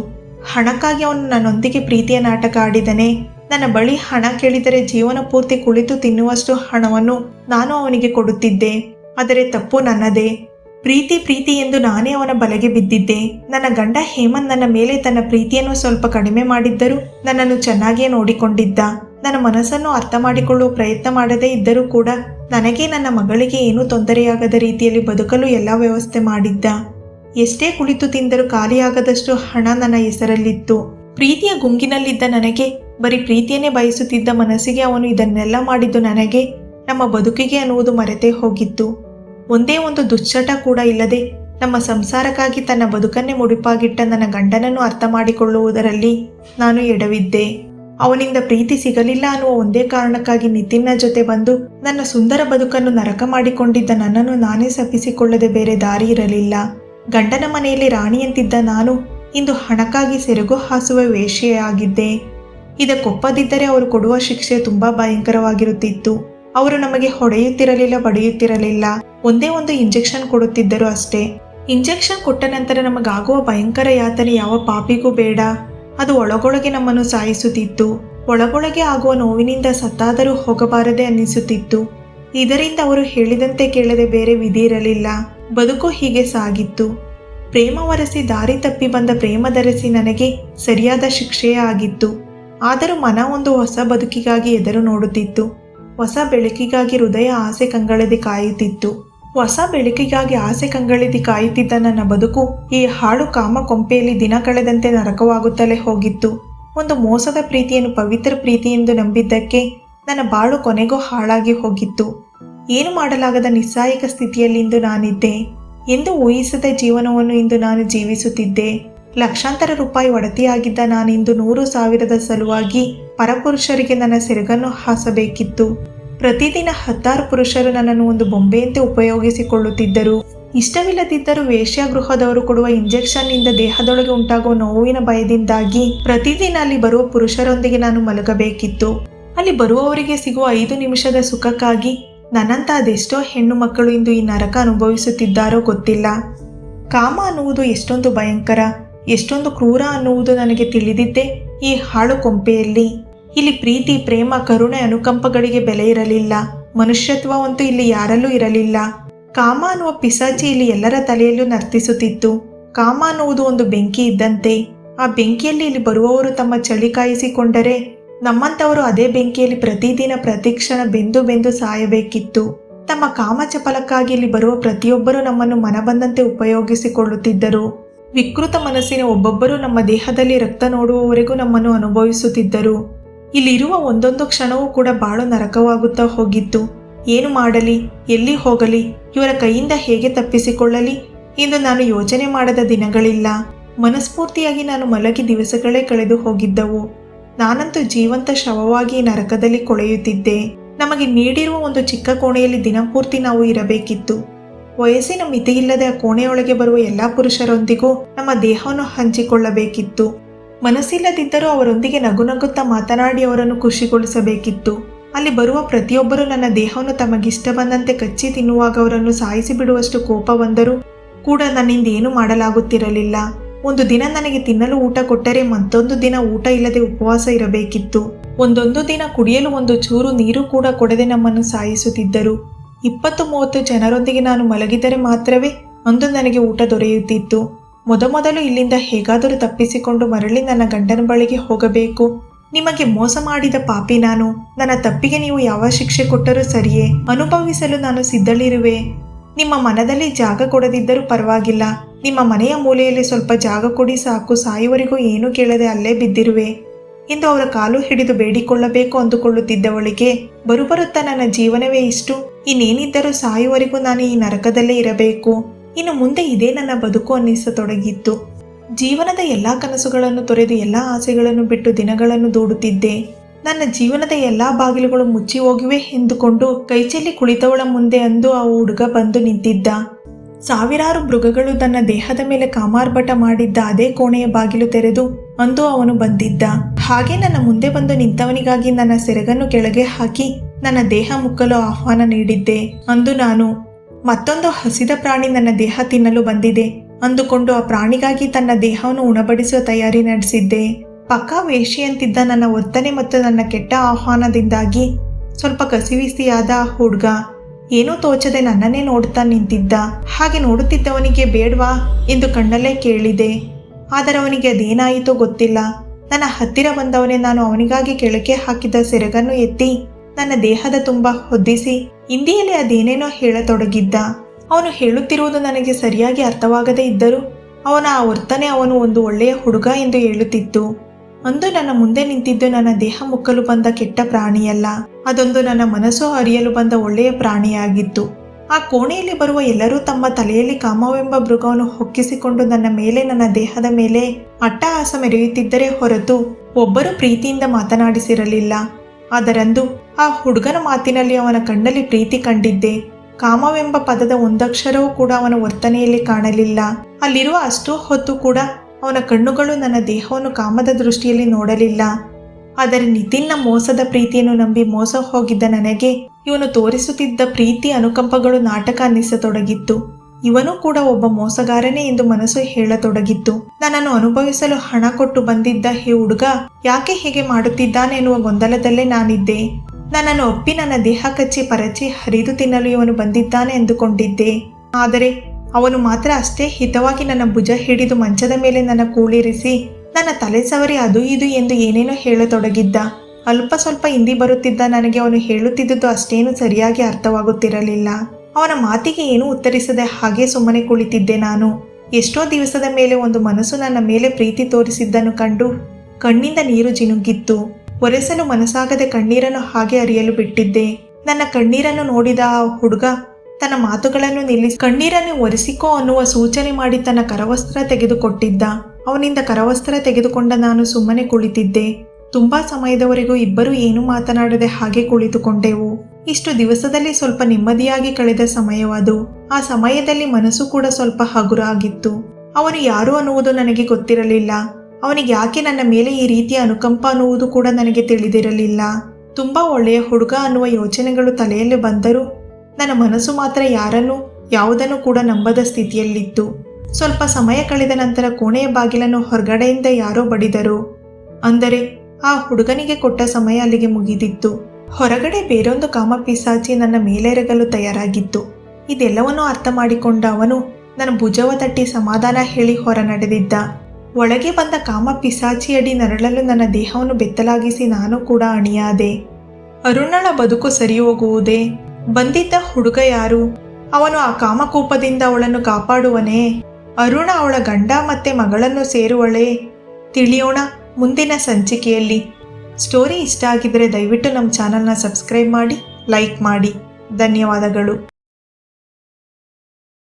ಹಣಕ್ಕಾಗಿ ಅವನು ನನ್ನೊಂದಿಗೆ ಪ್ರೀತಿಯ ನಾಟಕ ಆಡಿದನೆ. ನನ್ನ ಬಳಿ ಹಣ ಕೇಳಿದರೆ ಜೀವನ ಪೂರ್ತಿ ಕುಳಿತು ತಿನ್ನುವಷ್ಟು ಹಣವನ್ನು ನಾನು ಅವನಿಗೆ ಕೊಡುತ್ತಿದ್ದೆ. ಆದರೆ ತಪ್ಪು ನನ್ನದೇ. ಪ್ರೀತಿ ಪ್ರೀತಿ ಎಂದು ನಾನೇ ಅವನ ಬಲೆಗೆ ಬಿದ್ದಿದ್ದೆ. ನನ್ನ ಗಂಡ ಹೇಮಂತ್ ನನ್ನ ಮೇಲೆ ತನ್ನ ಪ್ರೀತಿಯನ್ನು ಸ್ವಲ್ಪ ಕಡಿಮೆ ಮಾಡಿದ್ದರೂ ನನ್ನನ್ನು ಚೆನ್ನಾಗಿಯೇ ನೋಡಿಕೊಂಡಿದ್ದ. ನನ್ನ ಮನಸ್ಸನ್ನು ಅರ್ಥ ಮಾಡಿಕೊಳ್ಳುವ ಪ್ರಯತ್ನ ಮಾಡದೇ ಇದ್ದರೂ ಕೂಡ ನನಗೆ ನನ್ನ ಮಗಳಿಗೆ ಏನೂ ತೊಂದರೆಯಾಗದ ರೀತಿಯಲ್ಲಿ ಬದುಕಲು ಎಲ್ಲ ವ್ಯವಸ್ಥೆ ಮಾಡಿದ್ದ. ಎಷ್ಟೇ ಕುಳಿತು ತಿಂದರೂ ಖಾಲಿಯಾಗದಷ್ಟು ಹಣ ನನ್ನ ಹೆಸರಲ್ಲಿತ್ತು. ಪ್ರೀತಿಯ ಗುಂಗಿನಲ್ಲಿದ್ದ ನನಗೆ, ಬರೀ ಪ್ರೀತಿಯನ್ನೇ ಬಯಸುತ್ತಿದ್ದ ಮನಸ್ಸಿಗೆ ಅವನು ಇದನ್ನೆಲ್ಲ ಮಾಡಿದ್ದು ನನಗೆ, ನಮ್ಮ ಬದುಕಿಗೆ ಅನ್ನುವುದು ಮರೆತೇ ಹೋಗಿತ್ತು ಒಂದೇ ಒಂದು ದುಶ್ಚಟ ಕೂಡ ಇಲ್ಲದೆ ನಮ್ಮ ಸಂಸಾರಕ್ಕಾಗಿ ತನ್ನ ಬದುಕನ್ನೇ ಮುಡಿಪಾಗಿಟ್ಟ ನನ್ನ ಗಂಡನನ್ನು ಅರ್ಥ ಮಾಡಿಕೊಳ್ಳುವುದರಲ್ಲಿ ನಾನು ಎಡವಿದ್ದೆ. ಅವನಿಂದ ಪ್ರೀತಿ ಸಿಗಲಿಲ್ಲ ಅನ್ನುವ ಒಂದೇ ಕಾರಣಕ್ಕಾಗಿ ನಿತಿನ್ನ ಜೊತೆ ಬಂದು ನನ್ನ ಸುಂದರ ಬದುಕನ್ನು ನರಕ ಮಾಡಿಕೊಂಡಿದ್ದ ನನ್ನನ್ನು ನಾನೇ ಸಪ್ಪಿಸಿಕೊಳ್ಳದೆ ಬೇರೆ ದಾರಿ ಇರಲಿಲ್ಲ. ಗಂಡನ ಮನೆಯಲ್ಲಿ ರಾಣಿಯಂತಿದ್ದ ನಾನು ಇಂದು ಹಣಕ್ಕಾಗಿ ಸೆರಗು ಹಾಸುವ ವೇಶ್ಯೆಯಾಗಿದ್ದೆ ಇದಕ್ಕೊಪ್ಪದಿದ್ದರೆ ಅವರು ಕೊಡುವ ಶಿಕ್ಷೆ ತುಂಬಾ ಭಯಂಕರವಾಗಿರುತ್ತಿತ್ತು. ಅವರು ನಮಗೆ ಹೊಡೆಯುತ್ತಿರಲಿಲ್ಲ, ಬಡಿಯುತ್ತಿರಲಿಲ್ಲ. ಒಂದೇ ಒಂದು ಇಂಜೆಕ್ಷನ್ ಕೊಡುತ್ತಿದ್ದರು ಅಷ್ಟೇ. ಇಂಜೆಕ್ಷನ್ ಕೊಟ್ಟ ನಂತರ ನಮಗಾಗುವ ಭಯಂಕರ ಯಾತನೆ ಯಾವ ಪಾಪಿಗೂ ಬೇಡ. ಅದು ಒಳಗೊಳಗೆ ನಮ್ಮನ್ನು ಸಾಯಿಸುತ್ತಿತ್ತು. ಒಳಗೊಳಗೆ ಆಗುವ ನೋವಿನಿಂದ ಸತ್ತಾದರೂ ಹೋಗಬಾರದೆ ಅನ್ನಿಸುತ್ತಿತ್ತು. ಇದರಿಂದ ಅವರು ಹೇಳಿದಂತೆ ಕೇಳದೆ ಬೇರೆ ವಿಧಿ ಇರಲಿಲ್ಲ. ಬದುಕು ಹೀಗೆ ಸಾಗಿತ್ತು. ಪ್ರೇಮ ಒರೆಸಿ ದಾರಿ ತಪ್ಪಿ ಬಂದ ಪ್ರೇಮದರಸಿ ನನಗೆ ಸರಿಯಾದ ಶಿಕ್ಷೆಯೇ ಆಗಿತ್ತು. ಆದರೂ ಮನ ಒಂದು ಹೊಸ ಬದುಕಿಗಾಗಿ ಎದುರು ನೋಡುತ್ತಿತ್ತು. ಹೊಸ ಬೆಳಕಿಗಾಗಿ ಹೃದಯ ಆಸೆ ಕಂಗಳದೆ ಕಾಯುತ್ತಿತ್ತು. ಹೊಸ ಬೆಳಕಿಗಾಗಿ ಆಸೆ ಕಂಗಳಿದಿ ಕಾಯುತ್ತಿದ್ದ ನನ್ನ ಬದುಕು ಈ ಹಾಳು ಕಾಮ ಕೊಂಪೆಯಲ್ಲಿ ದಿನ ಕಳೆದಂತೆ ನರಕವಾಗುತ್ತಲೇ ಹೋಗಿತ್ತು. ಒಂದು ಮೋಸದ ಪ್ರೀತಿಯನ್ನು ಪವಿತ್ರ ಪ್ರೀತಿ ಎಂದು ನಂಬಿದ್ದಕ್ಕೆ ನನ್ನ ಬಾಳು ಕೊನೆಗೂ ಹಾಳಾಗಿ ಹೋಗಿತ್ತು. ಏನು ಮಾಡಲಾಗದ ನಿಸ್ಸಾಯಕ ಸ್ಥಿತಿಯಲ್ಲಿಂದು ನಾನಿದ್ದೆ. ಎಂದು ಊಹಿಸದ ಜೀವನವನ್ನು ಇಂದು ನಾನು ಜೀವಿಸುತ್ತಿದ್ದೆ. ಲಕ್ಷಾಂತರ ರೂಪಾಯಿ ಒಡತಿಯಾಗಿದ್ದ ನಾನಿಂದು ನೂರು ಸಾವಿರದ ಸಲುವಾಗಿ ಪರಪುರುಷರಿಗೆ ನನ್ನ ಸೆರಗನ್ನು ಹಾಸಬೇಕಿತ್ತು. ಪ್ರತಿದಿನ ಹತ್ತಾರು ಪುರುಷರು ನನ್ನನ್ನು ಒಂದು ಬೊಂಬೆಯಂತೆ ಉಪಯೋಗಿಸಿಕೊಳ್ಳುತ್ತಿದ್ದರು. ಇಷ್ಟವಿಲ್ಲದಿದ್ದರೂ ವೇಶ್ಯಾಗೃಹದವರು ಕೊಡುವ ಇಂಜೆಕ್ಷನ್ನಿಂದ ದೇಹದೊಳಗೆ ಉಂಟಾಗುವ ನೋವಿನ ಭಯದಿಂದಾಗಿ ಪ್ರತಿದಿನ ಅಲ್ಲಿ ಬರುವ ಪುರುಷರೊಂದಿಗೆ ನಾನು ಮಲಗಬೇಕಿತ್ತು. ಅಲ್ಲಿ ಬರುವವರಿಗೆ ಸಿಗುವ ಐದು ನಿಮಿಷದ ಸುಖಕ್ಕಾಗಿ ನನ್ನಂತ ಅದೆಷ್ಟೋ ಹೆಣ್ಣು ಮಕ್ಕಳು ಇಂದು ಈ ನರಕ ಅನುಭವಿಸುತ್ತಿದ್ದಾರೋ ಗೊತ್ತಿಲ್ಲ. ಕಾಮ ಅನ್ನುವುದು ಎಷ್ಟೊಂದು ಭಯಂಕರ, ಎಷ್ಟೊಂದು ಕ್ರೂರ ಅನ್ನುವುದು ನನಗೆ ತಿಳಿದಿದ್ದೆ ಈ ಹಾಳು ಕೊಂಪೆಯಲ್ಲಿ. ಇಲ್ಲಿ ಪ್ರೀತಿ, ಪ್ರೇಮ, ಕರುಣೆ ಅನುಕಂಪಗಳಿಗೆ ಬೆಲೆ ಇರಲಿಲ್ಲ. ಮನುಷ್ಯತ್ವವಂತೂ ಇಲ್ಲಿ ಯಾರಲ್ಲೂ ಇರಲಿಲ್ಲ. ಕಾಮ ಅನ್ನುವ ಪಿಸಾಚಿ ಇಲ್ಲಿ ಎಲ್ಲರ ತಲೆಯಲ್ಲೂ ನರ್ತಿಸುತ್ತಿತ್ತು. ಕಾಮ ಅನ್ನುವುದು ಒಂದು ಬೆಂಕಿ ಇದ್ದಂತೆ. ಆ ಬೆಂಕಿಯಲ್ಲಿ ಇಲ್ಲಿ ಬರುವವರು ತಮ್ಮ ಚಳಿ ಕಾಯಿಸಿಕೊಂಡರೆ ನಮ್ಮಂಥವರು ಅದೇ ಬೆಂಕಿಯಲ್ಲಿ ಪ್ರತಿದಿನ ಪ್ರತಿಕ್ಷಣ ಬೆಂದು ಬೆಂದು ಸಾಯಬೇಕಿತ್ತು. ತಮ್ಮ ಕಾಮಚಪಲಕ್ಕಾಗಿ ಇಲ್ಲಿ ಬರುವ ಪ್ರತಿಯೊಬ್ಬರೂ ನಮ್ಮನ್ನು ಮನಬಂದಂತೆ ಉಪಯೋಗಿಸಿಕೊಳ್ಳುತ್ತಿದ್ದರು. ವಿಕೃತ ಮನಸ್ಸಿನ ಒಬ್ಬೊಬ್ಬರು ನಮ್ಮ ದೇಹದಲ್ಲಿ ರಕ್ತ ನೋಡುವವರೆಗೂ ನಮ್ಮನ್ನು ಅನುಭವಿಸುತ್ತಿದ್ದರು. ಇಲ್ಲಿರುವ ಒಂದೊಂದು ಕ್ಷಣವೂ ಕೂಡ ಬಾಳು ನರಕವಾಗುತ್ತಾ ಹೋಗಿತ್ತು. ಏನು ಮಾಡಲಿ? ಎಲ್ಲಿ ಹೋಗಲಿ? ಇವರ ಕೈಯಿಂದ ಹೇಗೆ ತಪ್ಪಿಸಿಕೊಳ್ಳಲಿ? ಇಂದು ನಾನು ಯೋಚನೆ ಮಾಡದ ದಿನಗಳಿಲ್ಲ. ಮನಸ್ಫೂರ್ತಿಯಾಗಿ ನಾನು ಮಲಗಿ ದಿವಸಗಳೇ ಕಳೆದು ಹೋಗಿದ್ದವು. ನಾನಂತೂ ಜೀವಂತ ಶವವಾಗಿ ನರಕದಲ್ಲಿ ಕೊಳೆಯುತ್ತಿದ್ದೆ. ನಮಗೆ ನೀಡಿರುವ ಒಂದು ಚಿಕ್ಕ ಕೋಣೆಯಲ್ಲಿ ದಿನಪೂರ್ತಿ ನಾವು ಇರಬೇಕಿತ್ತು. ವಯಸ್ಸಿನ ಮಿತಿಯಿಲ್ಲದೆ ಆ ಕೋಣೆಯೊಳಗೆ ಬರುವ ಎಲ್ಲಾ ಪುರುಷರೊಂದಿಗೂ ನಮ್ಮ ದೇಹವನ್ನು ಹಂಚಿಕೊಳ್ಳಬೇಕಿತ್ತು. ಮನಸ್ಸಿಲ್ಲದಿದ್ದರೂ ಅವರೊಂದಿಗೆ ನಗು ನಗುತ್ತಾ ಮಾತನಾಡಿ ಅವರನ್ನು ಖುಷಿಗೊಳಿಸಬೇಕಿತ್ತು. ಅಲ್ಲಿ ಬರುವ ಪ್ರತಿಯೊಬ್ಬರೂ ನನ್ನ ದೇಹವನ್ನು ತಮಗಿಷ್ಟ ಬಂದಂತೆ ಕಚ್ಚಿ ತಿನ್ನುವಾಗ ಅವರನ್ನು ಸಾಯಿಸಿ ಬಿಡುವಷ್ಟು ಕೋಪ ಬಂದರೂ ಕೂಡ ನನ್ನಿಂದ ಏನು ಮಾಡಲಾಗುತ್ತಿರಲಿಲ್ಲ. ಒಂದು ದಿನ ನನಗೆ ತಿನ್ನಲು ಊಟ ಕೊಟ್ಟರೆ ಮತ್ತೊಂದು ದಿನ ಊಟ ಇಲ್ಲದೆ ಉಪವಾಸ ಇರಬೇಕಿತ್ತು. ಒಂದೊಂದು ದಿನ ಕುಡಿಯಲು ಒಂದು ಚೂರು ನೀರು ಕೂಡ ಕೊಡದೆ ನಮ್ಮನ್ನು ಸಾಯಿಸುತ್ತಿದ್ದರು. ಇಪ್ಪತ್ತು ಮೂವತ್ತು ಜನರೊಂದಿಗೆ ನಾನು ಮಲಗಿದರೆ ಮಾತ್ರವೇ ಅಂದು ನನಗೆ ಊಟ ದೊರೆಯುತ್ತಿತ್ತು. ಮೊದಮೊದಲು ಇಲ್ಲಿಂದ ಹೇಗಾದರೂ ತಪ್ಪಿಸಿಕೊಂಡು ಮರಳಿ ನನ್ನ ಗಂಡನ ಬಳಿಗೆ ಹೋಗಬೇಕು. ನಿಮಗೆ ಮೋಸ ಮಾಡಿದ ಪಾಪಿ ನಾನು. ನನ್ನ ತಪ್ಪಿಗೆ ನೀವು ಯಾವ ಶಿಕ್ಷೆ ಕೊಟ್ಟರೂ ಸರಿಯೇ. ಅನುಭವಿಸಲು ನಾನು ಸಿದ್ಧಳಿರುವೆ. ನಿಮ್ಮ ಮನದಲ್ಲಿ ಜಾಗ ಕೊಡದಿದ್ದರೂ ಪರವಾಗಿಲ್ಲ. ನಿಮ್ಮ ಮನೆಯ ಮೂಲೆಯಲ್ಲಿ ಸ್ವಲ್ಪ ಜಾಗ ಕೊಡಿ ಸಾಕು. ಸಾಯುವರಿಗೂ ಏನೂ ಕೇಳದೆ ಅಲ್ಲೇ ಬಿದ್ದಿರುವೆ. ಎಂದು ಅವರ ಕಾಲು ಹಿಡಿದು ಬೇಡಿಕೊಳ್ಳಬೇಕು ಅಂದುಕೊಳ್ಳುತ್ತಿದ್ದವಳಿಗೆ, ಬರುಬರುತ್ತಾ ನನ್ನ ಜೀವನವೇ ಇಷ್ಟು? ಇನ್ನೇನಿದ್ದರೂ ಸಾಯುವರೆಗೂ ನಾನು ಈ ನರಕದಲ್ಲೇ ಇರಬೇಕು. ಇನ್ನು ಮುಂದೆ ಇದೇ ನನ್ನ ಬದುಕು ಅನ್ನಿಸತೊಡಗಿತ್ತು. ಜೀವನದ ಎಲ್ಲ ಕನಸುಗಳನ್ನು ತೊರೆದು ಎಲ್ಲ ಆಸೆಗಳನ್ನು ಬಿಟ್ಟು ದಿನಗಳನ್ನು ದೂಡುತ್ತಿದ್ದೆ. ನನ್ನ ಜೀವನದ ಎಲ್ಲ ಬಾಗಿಲುಗಳು ಮುಚ್ಚಿ ಹೋಗಿವೆ ಎಂದುಕೊಂಡು ಕೈಚೆಲ್ಲಿ ಕುಳಿತವಳ ಮುಂದೆ ಅಂದು ಆ ಹುಡುಗ ಬಂದು ನಿಂತಿದ್ದ. ಸಾವಿರಾರು ಮೃಗಗಳು ತನ್ನ ದೇಹದ ಮೇಲೆ ಕಾಮಾರ್ಭಟ ಮಾಡಿದ್ದ ಅದೇ ಕೋಣೆಯ ಬಾಗಿಲು ತೆರೆದು ಅಂದು ಅವನು ಬಂದಿದ್ದ. ಹಾಗೆ ನನ್ನ ಮುಂದೆ ಬಂದು ನಿಂತವನಿಗಾಗಿ ನನ್ನ ಸೆರಗನ್ನು ಕೆಳಗೆ ಹಾಕಿ ನನ್ನ ದೇಹ ಮುಕ್ಕಲು ಆಹ್ವಾನ ನೀಡಿದ್ದೆ. ಅಂದು ನಾನು ಮತ್ತೊಂದು ಹಸಿದ ಪ್ರಾಣಿ ನನ್ನ ದೇಹ ತಿನ್ನಲು ಬಂದಿದೆ. ಅಂದುಕೊಂಡು ಆ ಪ್ರಾಣಿಗಾಗಿ ತನ್ನ ದೇಹವನ್ನು ಉಣಬಡಿಸುವ ತಯಾರಿ ನಡೆಸಿದ್ದೆ. ಪಕ್ಕಾ ವೇಷಿಯಂತಿದ್ದ ನನ್ನ ವರ್ತನೆ ಮತ್ತು ನನ್ನ ಕೆಟ್ಟ ಆಹ್ವಾನದಿಂದಾಗಿ ಸ್ವಲ್ಪ ಕಸಿವಿಸಿಯಾದ ಹುಡುಗ. ಏನೂ ತೋಚದೆ ನನ್ನನ್ನೇ ನೋಡುತ್ತಾ ನಿಂತಿದ್ದ. ಹಾಗೆ ನೋಡುತ್ತಿದ್ದವನಿಗೆ ಬೇಡ್ವಾ ಎಂದು ಕಣ್ಣಲ್ಲೇ ಕೇಳಿದೆ. ಆದರೆ ಅವನಿಗೆ ಅದೇನಾಯಿತೋ ಗೊತ್ತಿಲ್ಲ. ನನ್ನ ಹತ್ತಿರ ಬಂದವನೇ ನಾನು ಅವನಿಗಾಗಿ ಕೆಳಕ್ಕೆ ಹಾಕಿದ್ದ ಸೆರಗನ್ನು ಎತ್ತಿ ನನ್ನ ದೇಹದ ತುಂಬ ಹೊದ್ದಿಸಿ ಹಿಂದಿಯಲ್ಲಿ ಅದೇನೇನೋ ಹೇಳತೊಡಗಿದ್ದ. ಅವನು ಹೇಳುತ್ತಿರುವುದು ನನಗೆ ಸರಿಯಾಗಿ ಅರ್ಥವಾಗದೇ ಇದ್ದರೂ ಅವನ ಆ ವರ್ತನೆ ಅವನು ಒಂದು ಒಳ್ಳೆಯ ಹುಡುಗ ಎಂದು ಹೇಳುತ್ತಿತ್ತು. ಅಂದು ನನ್ನ ಮುಂದೆ ನಿಂತಿದ್ದು ನನ್ನ ದೇಹ ಮುಕ್ಕಲು ಬಂದ ಕೆಟ್ಟ ಪ್ರಾಣಿಯಲ್ಲ, ಅದೊಂದು ನನ್ನ ಮನಸ್ಸು ಅರಿಯಲು ಬಂದ ಒಳ್ಳೆಯ ಪ್ರಾಣಿಯಾಗಿತ್ತು. ಆ ಕೋಣೆಯಲ್ಲಿ ಬರುವ ಎಲ್ಲರೂ ತಮ್ಮ ತಲೆಯಲ್ಲಿ ಕಾಮವೆಂಬ ಮೃಗವನ್ನು ಹೊಕ್ಕಿಸಿಕೊಂಡು ನನ್ನ ಮೇಲೆ ನನ್ನ ದೇಹದ ಮೇಲೆ ಅಟ್ಟಹಾಸ ಮೆರೆಯುತ್ತಿದ್ದರೆ ಹೊರತು ಒಬ್ಬರು ಪ್ರೀತಿಯಿಂದ ಮಾತನಾಡಿಸಿರಲಿಲ್ಲ. ಅದರಂದು ಆ ಹುಡುಗನ ಮಾತಿನಲ್ಲಿ ಅವನ ಕಣ್ಣಲ್ಲಿ ಪ್ರೀತಿ ಕಂಡಿದ್ದೆ. ಕಾಮವೆಂಬ ಪದದ ಒಂದಕ್ಷರವೂ ಕೂಡ ಅವನ ವರ್ತನೆಯಲ್ಲಿ ಕಾಣಲಿಲ್ಲ. ಅಲ್ಲಿರುವ ಅಷ್ಟೋ ಹೊತ್ತು ಕೂಡ ಅವನ ಕಣ್ಣುಗಳು ನನ್ನ ದೇಹವನ್ನು ಕಾಮದ ದೃಷ್ಟಿಯಲ್ಲಿ ನೋಡಲಿಲ್ಲ. ಆದರೆ ನಿತಿನ್ನ ಮೋಸದ ಪ್ರೀತಿಯನ್ನು ನಂಬಿ ಮೋಸ ಹೋಗಿದ್ದ ನನಗೆ ಇವನು ತೋರಿಸುತ್ತಿದ್ದ ಪ್ರೀತಿ ಅನುಕಂಪಗಳು ನಾಟಕ ಅನ್ನಿಸತೊಡಗಿತ್ತು. ಇವನು ಕೂಡ ಒಬ್ಬ ಮೋಸಗಾರನೇ ಎಂದು ಮನಸ್ಸು ಹೇಳತೊಡಗಿತ್ತು. ನನ್ನನ್ನು ಅನುಭವಿಸಲು ಹಣ ಕೊಟ್ಟು ಬಂದಿದ್ದ ಈ ಹುಡುಗ ಯಾಕೆ ಹೀಗೆ ಮಾಡುತ್ತಿದ್ದಾನೆ ಎನ್ನುವ ಗೊಂದಲದಲ್ಲೇ ನಾನಿದ್ದೆ. ನನ್ನನ್ನು ಒಪ್ಪಿ ನನ್ನ ದೇಹ ಕಚ್ಚಿ ಪರಚಿ ಹರಿದು ತಿನ್ನಲು ಇವನು ಬಂದಿದ್ದಾನೆ ಎಂದುಕೊಂಡಿದ್ದೆ. ಆದರೆ ಅವನು ಮಾತ್ರ ಅಷ್ಟೇ ಹಿತವಾಗಿ ನನ್ನ ಭುಜ ಹಿಡಿದು ಮಂಚದ ಮೇಲೆ ನನ್ನ ಕೂಳಿರಿಸಿ, ನನ್ನ ತಲೆ ಸವರಿ ಅದು ಇದು ಎಂದು ಏನೇನೋ ಹೇಳತೊಡಗಿದ್ದ. ಅಲ್ಪ ಸ್ವಲ್ಪ ಹಿಂದಿ ಬರುತ್ತಿದ್ದ ನನಗೆ ಅವನು ಹೇಳುತ್ತಿದ್ದುದು ಅಷ್ಟೇನು ಸರಿಯಾಗಿ ಅರ್ಥವಾಗುತ್ತಿರಲಿಲ್ಲ. ಅವನ ಮಾತಿಗೆ ಏನೂ ಉತ್ತರಿಸದೆ ಹಾಗೆ ಸುಮ್ಮನೆ ಕುಳಿತಿದ್ದೆ ನಾನು. ಎಷ್ಟೋ ದಿವಸದ ಮೇಲೆ ಒಂದು ಮನಸ್ಸು ನನ್ನ ಮೇಲೆ ಪ್ರೀತಿ ತೋರಿಸಿದ್ದನ್ನು ಕಂಡು ಕಣ್ಣಿಂದ ನೀರು ಜಿನುಗಿತ್ತು. ಒರೆಸಲು ಮನಸ್ಸಾಗದೆ ಕಣ್ಣೀರನ್ನು ಹಾಗೆ ಅರಿಯಲು ಬಿಟ್ಟಿದ್ದೆ. ನನ್ನ ಕಣ್ಣೀರನ್ನು ನೋಡಿದ ಆ ಹುಡುಗ ತನ್ನ ಮಾತುಗಳನ್ನು ನಿಲ್ಲಿಸಿ, ಕಣ್ಣೀರನ್ನು ಒರೆಸಿಕೋ ಅನ್ನುವ ಸೂಚನೆ ಮಾಡಿ ತನ್ನ ಕರವಸ್ತ್ರ ತೆಗೆದುಕೊಟ್ಟಿದ್ದ. ಅವನಿಂದ ಕರವಸ್ತ್ರ ತೆಗೆದುಕೊಂಡ ನಾನು ಸುಮ್ಮನೆ ಕುಳಿತಿದ್ದೆ. ತುಂಬಾ ಸಮಯದವರೆಗೂ ಇಬ್ಬರು ಏನೂ ಮಾತನಾಡದೆ ಹಾಗೆ ಕುಳಿತುಕೊಂಡೆವು. ಇಷ್ಟು ದಿವಸದಲ್ಲಿ ಸ್ವಲ್ಪ ನೆಮ್ಮದಿಯಾಗಿ ಕಳೆದ ಸಮಯವದು. ಆ ಸಮಯದಲ್ಲಿ ಮನಸ್ಸು ಕೂಡ ಸ್ವಲ್ಪ ಹಗುರ ಆಗಿತ್ತು ಅವನು ಯಾರು ಅನ್ನುವುದು ನನಗೆ ಗೊತ್ತಿರಲಿಲ್ಲ. ಅವನಿಗೆ ಯಾಕೆ ನನ್ನ ಮೇಲೆ ಈ ರೀತಿಯ ಅನುಕಂಪ ಅನ್ನುವುದು ಕೂಡ ನನಗೆ ತಿಳಿದಿರಲಿಲ್ಲ. ತುಂಬಾ ಒಳ್ಳೆಯ ಹುಡುಗ ಅನ್ನುವ ಯೋಚನೆಗಳು ತಲೆಯಲ್ಲಿ ಬಂದರೂ ನನ್ನ ಮನಸ್ಸು ಮಾತ್ರ ಯಾರನ್ನು, ಯಾವುದನ್ನು ಕೂಡ ನಂಬದ ಸ್ಥಿತಿಯಲ್ಲಿತ್ತು. ಸ್ವಲ್ಪ ಸಮಯ ಕಳೆದ ನಂತರ ಕೋಣೆಯ ಬಾಗಿಲನ್ನು ಹೊರಗಡೆಯಿಂದ ಯಾರೋ ಬಡಿದರು. ಅಂದರೆ ಆ ಹುಡುಗನಿಗೆ ಕೊಟ್ಟ ಸಮಯ ಅಲ್ಲಿಗೆ ಮುಗಿದಿತ್ತು. ಹೊರಗಡೆ ಬೇರೊಂದು ಕಾಮ ಪಿಸಾಚಿ ನನ್ನ ಮೇಲೆರಗಲು ತಯಾರಾಗಿತ್ತು. ಇದೆಲ್ಲವನ್ನೂ ಅರ್ಥ ಮಾಡಿಕೊಂಡ ಅವನು ನನ್ನ ಭುಜವ ತಟ್ಟಿ ಸಮಾಧಾನ ಹೇಳಿ ಹೊರ ನಡೆದಿದ್ದ ಒಳಗೆ ಬಂದ ಕಾಮ ಪಿಸಾಚಿಯಡಿ ನರಳಲು ನನ್ನ ದೇಹವನ್ನು ಬೆತ್ತಲಾಗಿಸಿ ನಾನು ಕೂಡ ಅಣಿಯಾದೆ. ಅರುಣಳ ಬದುಕು ಸರಿ ಹೋಗುವುದೇ ಬಂದಿದ್ದ ಹುಡುಗ ಯಾರು? ಅವನು ಆ ಕಾಮಕೋಪದಿಂದ ಅವಳನ್ನು ಕಾಪಾಡುವನೇ? ಅರುಣ ಅವಳ ಗಂಡ ಮತ್ತೆ ಮಗಳನ್ನು ಸೇರುವಳೆ? ತಿಳಿಯೋಣ, ಮುಂದಿನ ಸಂಚಿಕೆಯಲ್ಲಿ. ಸ್ಟೋರಿ ಇಷ್ಟ ಆಗಿದ್ರೆ ದಯವಿಟ್ಟು ನಮ್ಮ ಚಾನಲ್ನ ಸಬ್ಸ್ಕ್ರೈಬ್ ಮಾಡಿ, ಲೈಕ್ ಮಾಡಿ. ಧನ್ಯವಾದಗಳು.